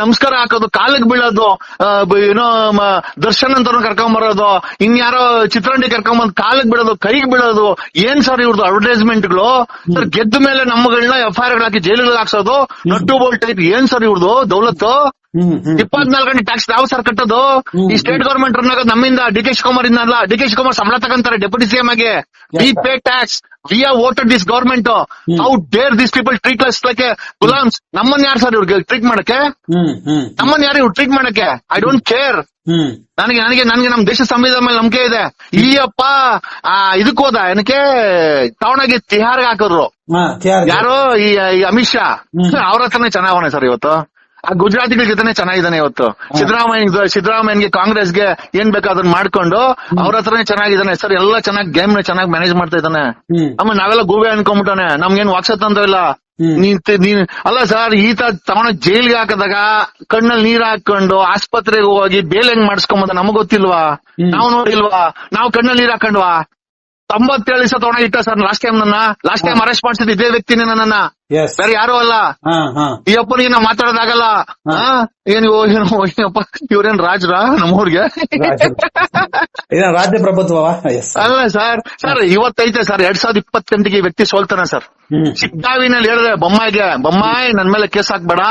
ನಮಸ್ಕಾರ ಹಾಕೋದು ಕಾಲಿಗೆ ಬೀಳೋದು ಏನೋ ದರ್ಶನ್ ಅಂತ ಕರ್ಕೊಂಬರೋದು ಇನ್ಯಾರೋ ಚಿತ್ರಂಡಿ ಕರ್ಕೊಂಬಂದ್ ಕಾಲಿಗೆ ಬೀಳೋದು ಕೈಗೆ ಬೀಳೋದು ಏನ್ ಸರ್ ಇವ್ರದ್ದು ಅಡ್ವರ್ಟೈಸ್ಮೆಂಟ್ಗಳು ಸರ್ ಗೆದ್ದ ಮೇಲೆ ನಮ್ಮಗಳನ್ನ ಎಫ್ ಐ ಆರ್ ಹಾಕಿ ಜೈಲಿಗೆ ಹಾಕ್ಸೋದು ನಟ್ಟು ಬೋಲ್ಟ್ ಟೈಪ್ ಏನ್ ಸರ್ ಇವ್ರದ್ದು ದೌಲತ್ತು? ಇಪ್ಪತ್ನಾಲ್ಕು ಗಂಟೆ ಟ್ಯಾಕ್ಸ್ ಯಾವ ಸರ್ ಕಟ್ಟೋದು? ಈ ಸ್ಟೇಟ್ ಗವರ್ಮೆಂಟ್ ರನ್ ಆಗೋದು ನಮ್ಮಿಂದ ಡಿ ಕೆ ಶಿವಕುಮಾರ್ ಇಂದ ಅಲ್ಲ ಡಿ ಕೆ ಶಿವಕುಮಾರ್ ಸಂಬಳ ತಗೊಂತಾರೆ ಡೆಪ್ಯೂಟಿ ಸಿಎಂ ಆಗಿ. We pay tax we are voted this government how dare this people treat like like ಗುಲಾಮ್ಸ್ ನಮ್ಮನ್ನ ಯಾರು ಸರ್ ಇವ್ರಿಗೆ ಟ್ರೀಟ್ ಮಾಡಕ್ಕೆ? ನಮ್ಮನ್ನ ಯಾರು ಇವ್ರು ಟ್ರೀಟ್ ಮಾಡಕ್ಕೆ? ಐ ಡೋಂಟ್ ಕೇರ್ ನನಗೆ ನನಗೆ ನನಗೆ ನಮ್ ದೇಶ ಸಂವಿಧಾನ ಮೇಲೆ ನಂಬಿಕೆ ಇದೆ. ಈ ಅಪ್ಪ ಇದಕ್ ಹೋದ. ಏನಕ್ಕೆ? ತವಣಗೆ ತಿಹಾರ್ಗೆ ಹಾಕಿದ್ರು. ಯಾರು ಈ ಅಮಿತ್ ಶಾ. ಅವ್ರ ಹತ್ರನೇ ಚೆನ್ನಾಗವನೆ ಸರ್ ಇವತ್ತು. ಆ ಗುಜರಾತಿಗಳ ಜೊತೆನೆ ಚೆನ್ನಾಗಿದ್ದಾನೆ ಇವತ್ತು. ಸಿದ್ದರಾಮಯ್ಯ ಸಿದ್ದರಾಮಯ್ಯಗೆ ಕಾಂಗ್ರೆಸ್ಗೆ ಏನ್ ಬೇಕೋ ಅದನ್ನ ಮಾಡ್ಕೊಂಡು ಅವ್ರ ಹತ್ರನೇ ಚೆನ್ನಾಗಿದ್ದಾನೆ. ಸರ್ ಎಲ್ಲ ಚೆನ್ನಾಗಿ ಗೇಮ್ನ ಚೆನ್ನಾಗಿ ಮ್ಯಾನೇಜ್ ಮಾಡ್ತಾ ಇದ್ದಾನೆ. ಅಮ್ಮ ಆಮೇಲೆ ನಾವೆಲ್ಲ ಗೂಬೆ ಅನ್ಕೊಂಡ್ಬಿಟ್ಟಾನೆ ನಮ್ಗೇನ್ ವಾಕ್ಸತ್ ಇಲ್ಲ. ನೀನ್ ನೀನ್ ಅಲ್ಲ ಸರ್ ಈತ ತಗೊಂಡ ಜೈಲ್ಗೆ ಹಾಕಿದಾಗ ಕಣ್ಣಲ್ಲಿ ನೀರ್ ಹಾಕೊಂಡು ಆಸ್ಪತ್ರೆಗೆ ಹೋಗಿ ಬೇಲ್ ಹೆಂಗ್ ಮಾಡಿಸ್ಕೊಂಬಂದ ನಮಗ್ ಗೊತ್ತಿಲ್ವಾ? ನಾವ್ ನೋಡಿಲ್ವಾ? ನಾವು ಕಣ್ಣಲ್ಲಿ ನೀರ್ ಹಾಕೊಂಡ್ವಾ? ತೊಂಬತ್ತೇಳು ದಿವಸ ತಗೊಂಡ ಇಟ್ಟ ಸರ್ ಲಾಸ್ಟ್ ಟೈಮ್ ನನ್ನ. ಲಾಸ್ಟ್ ಟೈಮ್ ಅರೆಸ್ಟ್ ಮಾಡ್ಸಿದ್ ಇದೇ ವ್ಯಕ್ತಿನೇ ನನ್ನ ಬೇರೆ ಯಾರು ಅಲ್ಲ. ಈ ಅಪ್ಪನಿಗೆ ನಾವು ಮಾತಾಡೋದಾಗಲ್ಲ? ಏನ್ ಏನಪ್ಪ ಇವ್ರೇನ್ ರಾಜ್ರ ನಮ್ಮೂರ್ಗೆ? ರಾಜ್ಯ ಪ್ರಭುತ್ವ ಅಲ್ಲ? ಸರ್ ಸರ್ ಇವತ್ತೈತೆ ಸರ್ ಎರಡ್ ಸಾವಿರದ ಇಪ್ಪತ್ತೆಂಟಿಗೆ ವ್ಯಕ್ತಿ ಸೋಲ್ತಾನೆ ಸರ್. ಸಿದ್ದಾವಿನಲ್ಲಿ ಹೇಳಿದ್ರೆ ಬೊಮ್ಮಾಯಿಗೆ ಬೊಮ್ಮಾಯಿ ನನ್ ಮೇಲೆ ಕೇಸ್ ಹಾಕ್ಬೇಡ.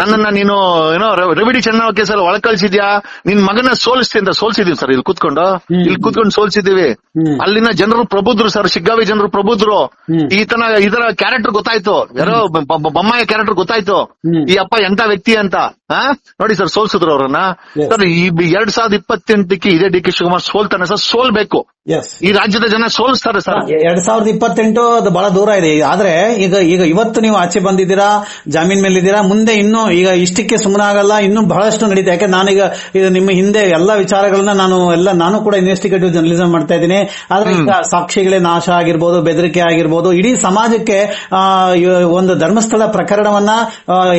ನನ್ನನ್ನ ನೀನು ಏನೋ ರೆವಿಡಿ ಚೆನ್ನ ಕೇಸಲ್ಲಿ ಒಳ ಕಳ್ಸಿದ್ಯಾ? ನಿನ್ ಮಗನ ಸೋಲಿಸ್ತಿ ಅಂತ ಸೋಲ್ಸಿದೀವಿ ಸರ್ ಇಲ್ಲಿ ಕುತ್ಕೊಂಡು. ಇಲ್ಲಿ ಕುತ್ಕೊಂಡು ಸೋಲ್ಸಿದೀವಿ. ಅಲ್ಲಿನ ಜನರು ಪ್ರಬುದ್ರು ಸರ್ ಸಿಗ್ಗಾವಿ ಜನರು ಪ್ರಬುದ್ರು. ಈತನ ಇದರ ಕ್ಯಾರೆಕ್ಟರ್ ಗೊತ್ತಾಯ್ತು. ಯಾರೋ ಬೊಮ್ಮಾಯ ಕ್ಯಾರೆಕ್ಟರ್ ಗೊತ್ತಾಯ್ತು. ಈ ಅಪ್ಪ ಎಂತ ವ್ಯಕ್ತಿ ಅಂತ. ಆ? ನೋಡಿ ಸರ್ ಸೋಲ್ಸಿದ್ರು ಅವ್ರನ್ನ. ಸರ್ ಈ ಎರಡ್ ಸಾವಿರದ ಇಪ್ಪತ್ತೆಂಟಕ್ಕೆ ಇದೇ ಡಿ ಕೆ ಶಿವಕುಮಾರ್ ಸೋಲ್ತಾನೆ ಸರ್ ಸೋಲ್ಬೇಕು. ಈ ರಾಜ್ಯದ ಜನ ಸೋಲ್ಸ್ತಾರೆ ಸರ್. ಎರಡ್ ಸಾವಿರದ ಇಪ್ಪತ್ತೆಂಟು ಅದು ಬಹಳ ದೂರ ಇದೆ. ಆದ್ರೆ ಈಗ ಈಗ ಇವತ್ತು ನೀವು ಆಚೆ ಬಂದಿದ್ದೀರಾ ಜಾಮೀನ್ ಮೇಲಿದ್ದೀರಾ ಮುಂದೆ ಇನ್ನು ಈಗ ಇಷ್ಟಕ್ಕೆ ಸುಮ್ಮನಾಗಲ್ಲ ಇನ್ನು ಬಹಳಷ್ಟು ನಡೀತಾ ಯಾಕೆ ನಾನೀಗ ಈಗ ನಿಮ್ಮ ಹಿಂದೆ ಎಲ್ಲಾ ವಿಚಾರಗಳನ್ನ ನಾನು ಎಲ್ಲ ನಾನು ಕೂಡ ಇನ್ವೆಸ್ಟಿಗೇಟಿವ್ ಜರ್ನಲಿಸಂ ಮಾಡ್ತಾ ಇದ್ದೀನಿ. ಆದ್ರೆ ಈಗ ಸಾಕ್ಷಿಗಳೇ ನಾಶ ಆಗಿರ್ಬೋದು ಬೆದರಿಕೆ ಆಗಿರ್ಬೋದು ಇಡೀ ಸಮಾಜಕ್ಕೆ ಒಂದು ಧರ್ಮಸ್ಥಳ ಪ್ರಕರಣವನ್ನ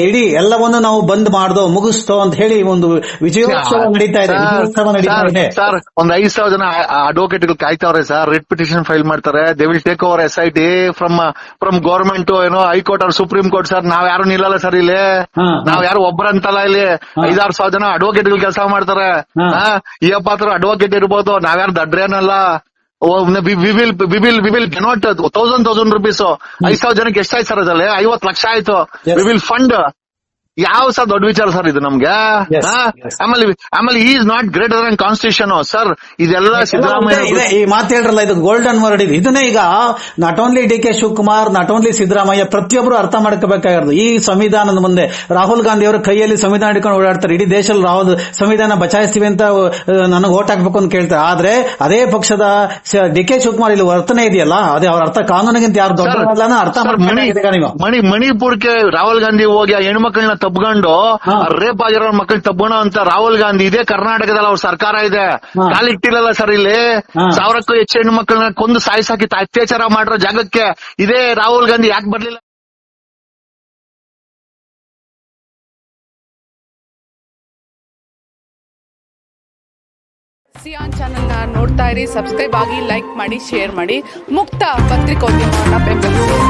ಇಡೀ ಎಲ್ಲವನ್ನು ನಾವು ಬಂದ್ ಮಾಡ್ದೋ ಮುಗಿಸ್ತೋ ಅಂತ ಹೇಳಿ ಒಂದು ವಿಜಯೋತ್ಸವ ನಡೀತಾ ಇದೆ ವಿಜಯೋತ್ಸವ ನಡೀತಾ ಇದೆ. ಸರ್ ಒಂದ್ ಐದ್ ಸಾವಿರ ಜನ ಅಡ್ವೊಕೇಟ್ಗಳು ಕಾಯ್ತಾವ್ರೆ ಸರ್. ರಿಟ್ ಪಿಟಿಷನ್ ಫೈಲ್ ಮಾಡ್ತಾರೆ. They will take over S I T from from government ಏನೋ ಹೈಕೋರ್ಟ್ ಅವ್ರ ಸುಪ್ರೀಂ ಕೋರ್ಟ್ ಸರ್. ನಾವ್ ಯಾರು ನಿಲ್ಲಲ್ಲ ಸರ್ ಇಲ್ಲಿ. ನಾವ್ ಯಾರು ಒಬ್ಬರಂತಲ್ಲ ಇಲ್ಲಿ. ಐದಾರು ಸಾವಿರ ಜನ ಅಡ್ವೊಕೇಟ್ಗಳು ಕೆಲಸ ಮಾಡ್ತಾರೆ. ಈ ಪಾತ್ರ ಅಡ್ವೊಕೇಟ್ ಇರ್ಬೋದು ನಾವ್ಯಾರು ದಡ್ರೇನಲ್ಲ. We will we will we will ಗೆನಾಟ್ thousand thousand rupees ಐದ್ ಸಾವಿರ ಜನಕ್ಕೆ ಎಷ್ಟಾಯ್ತು ಸರ್ ಅದ್ರಲ್ಲಿ? ಐವತ್ ಲಕ್ಷ ಆಯ್ತು. ವಿ ವಿಲ್ ಫಂಡ್ ಯಾವ ಸರ್ ದೊಡ್ಡ ವಿಚಾರ ಸರ್ ಇದು ನಮ್ಗೆ? ಆಮೇಲೆ ಆಮೇಲೆ is not greater than constitution sir? ಇದೆಲ್ಲ ಇದೆ, ಸಿದ್ದರಾಮಯ್ಯ ಈ ಮಾತು ಹೇಳ್ರಲ್ಲ ಇದು ಗೋಲ್ಡನ್ ವರ್ಡ್ ಇದು. ಇದನ್ನೇ ಈಗ not only D K Shivakumar not only Siddaramaiah ಪ್ರತಿಯೊಬ್ಬರು ಅರ್ಥ ಮಾಡ್ಕೋಬೇಕಾಗಿರೋದು. ಈ ಸಂವಿಧಾನದ ಮುಂದೆ ರಾಹುಲ್ ಗಾಂಧಿ ಅವರ ಕೈಯಲ್ಲಿ ಸಂವಿಧಾನ ಹಿಡ್ಕೊಂಡು ಓಡಾಡ್ತಾರೆ. ಇಡೀ ದೇಶದಲ್ಲಿ ರಾಹುಲ್ ಸಂವಿಧಾನ ಬಚಾಯಿಸ್ತೀವಿ ಅಂತ ನನಗೆ ಓಟ್ ಹಾಕ್ಬೇಕು ಅಂತ ಕೇಳ್ತಾರೆ. ಆದ್ರೆ ಅದೇ ಪಕ್ಷದ ಡಿ ಕೆ ಶಿವಕುಮಾರ್ ಇಲ್ಲಿ ವರ್ತನೆ ಇದೆಯಲ್ಲ ಅದೇ ಅವ್ರ ಅರ್ಥ ಕಾನೂನಿಗಿಂತ ಯಾರು ದೊಡ್ಡ ಅರ್ಥ ಮಣಿ ಮಣಿಪುರಕ್ಕೆ ರಾಹುಲ್ ಗಾಂಧಿ ಹೋಗಿ ಆ ಹೆಣ್ಮಕ್ಳನ್ನ ತಬ್ಕೊಂಡು. ರೇಪ್ ಆಗಿರೋ ಮಕ್ಕಳನ್ನ ತಬ್ಬೋಣ ಅಂತ ರಾಹುಲ್ ಗಾಂಧಿ ಇದೆ ಕರ್ನಾಟಕದಲ್ಲಿ ಅವ್ರ ಸರ್ಕಾರ ಇದೆ. ಕಾಲಿಟ್ಟಿರಲ್ಲ ಸರ್ ಇಲ್ಲಿ? ಸಾವಿರಕ್ಕೂ ಹೆಚ್ಚು ಹೆಣ್ಣು ಮಕ್ಕಳನ್ನ ಕೊಂದು ಸಾಯಿಸಾಕಿ ಅತ್ಯಾಚಾರ ಮಾಡಿರೋ ಜಾಗಕ್ಕೆ ಇದೇ ರಾಹುಲ್ ಗಾಂಧಿ ಯಾಕೆ ಬರ್ಲಿಲ್ಲ? ಸಿಯಾನ್ ಚಾನೆಲ್ನ ನೋಡ್ತಾ ಇರಿ ಸಬ್ಸ್ಕ್ರೈಬ್ ಆಗಿ ಲೈಕ್ ಮಾಡಿ ಶೇರ್ ಮಾಡಿ. ಮುಕ್ತ ಪತ್ರಿಕೋದ್ಯಮವನ್ನು ಬೆಂಬಲಿಸಿ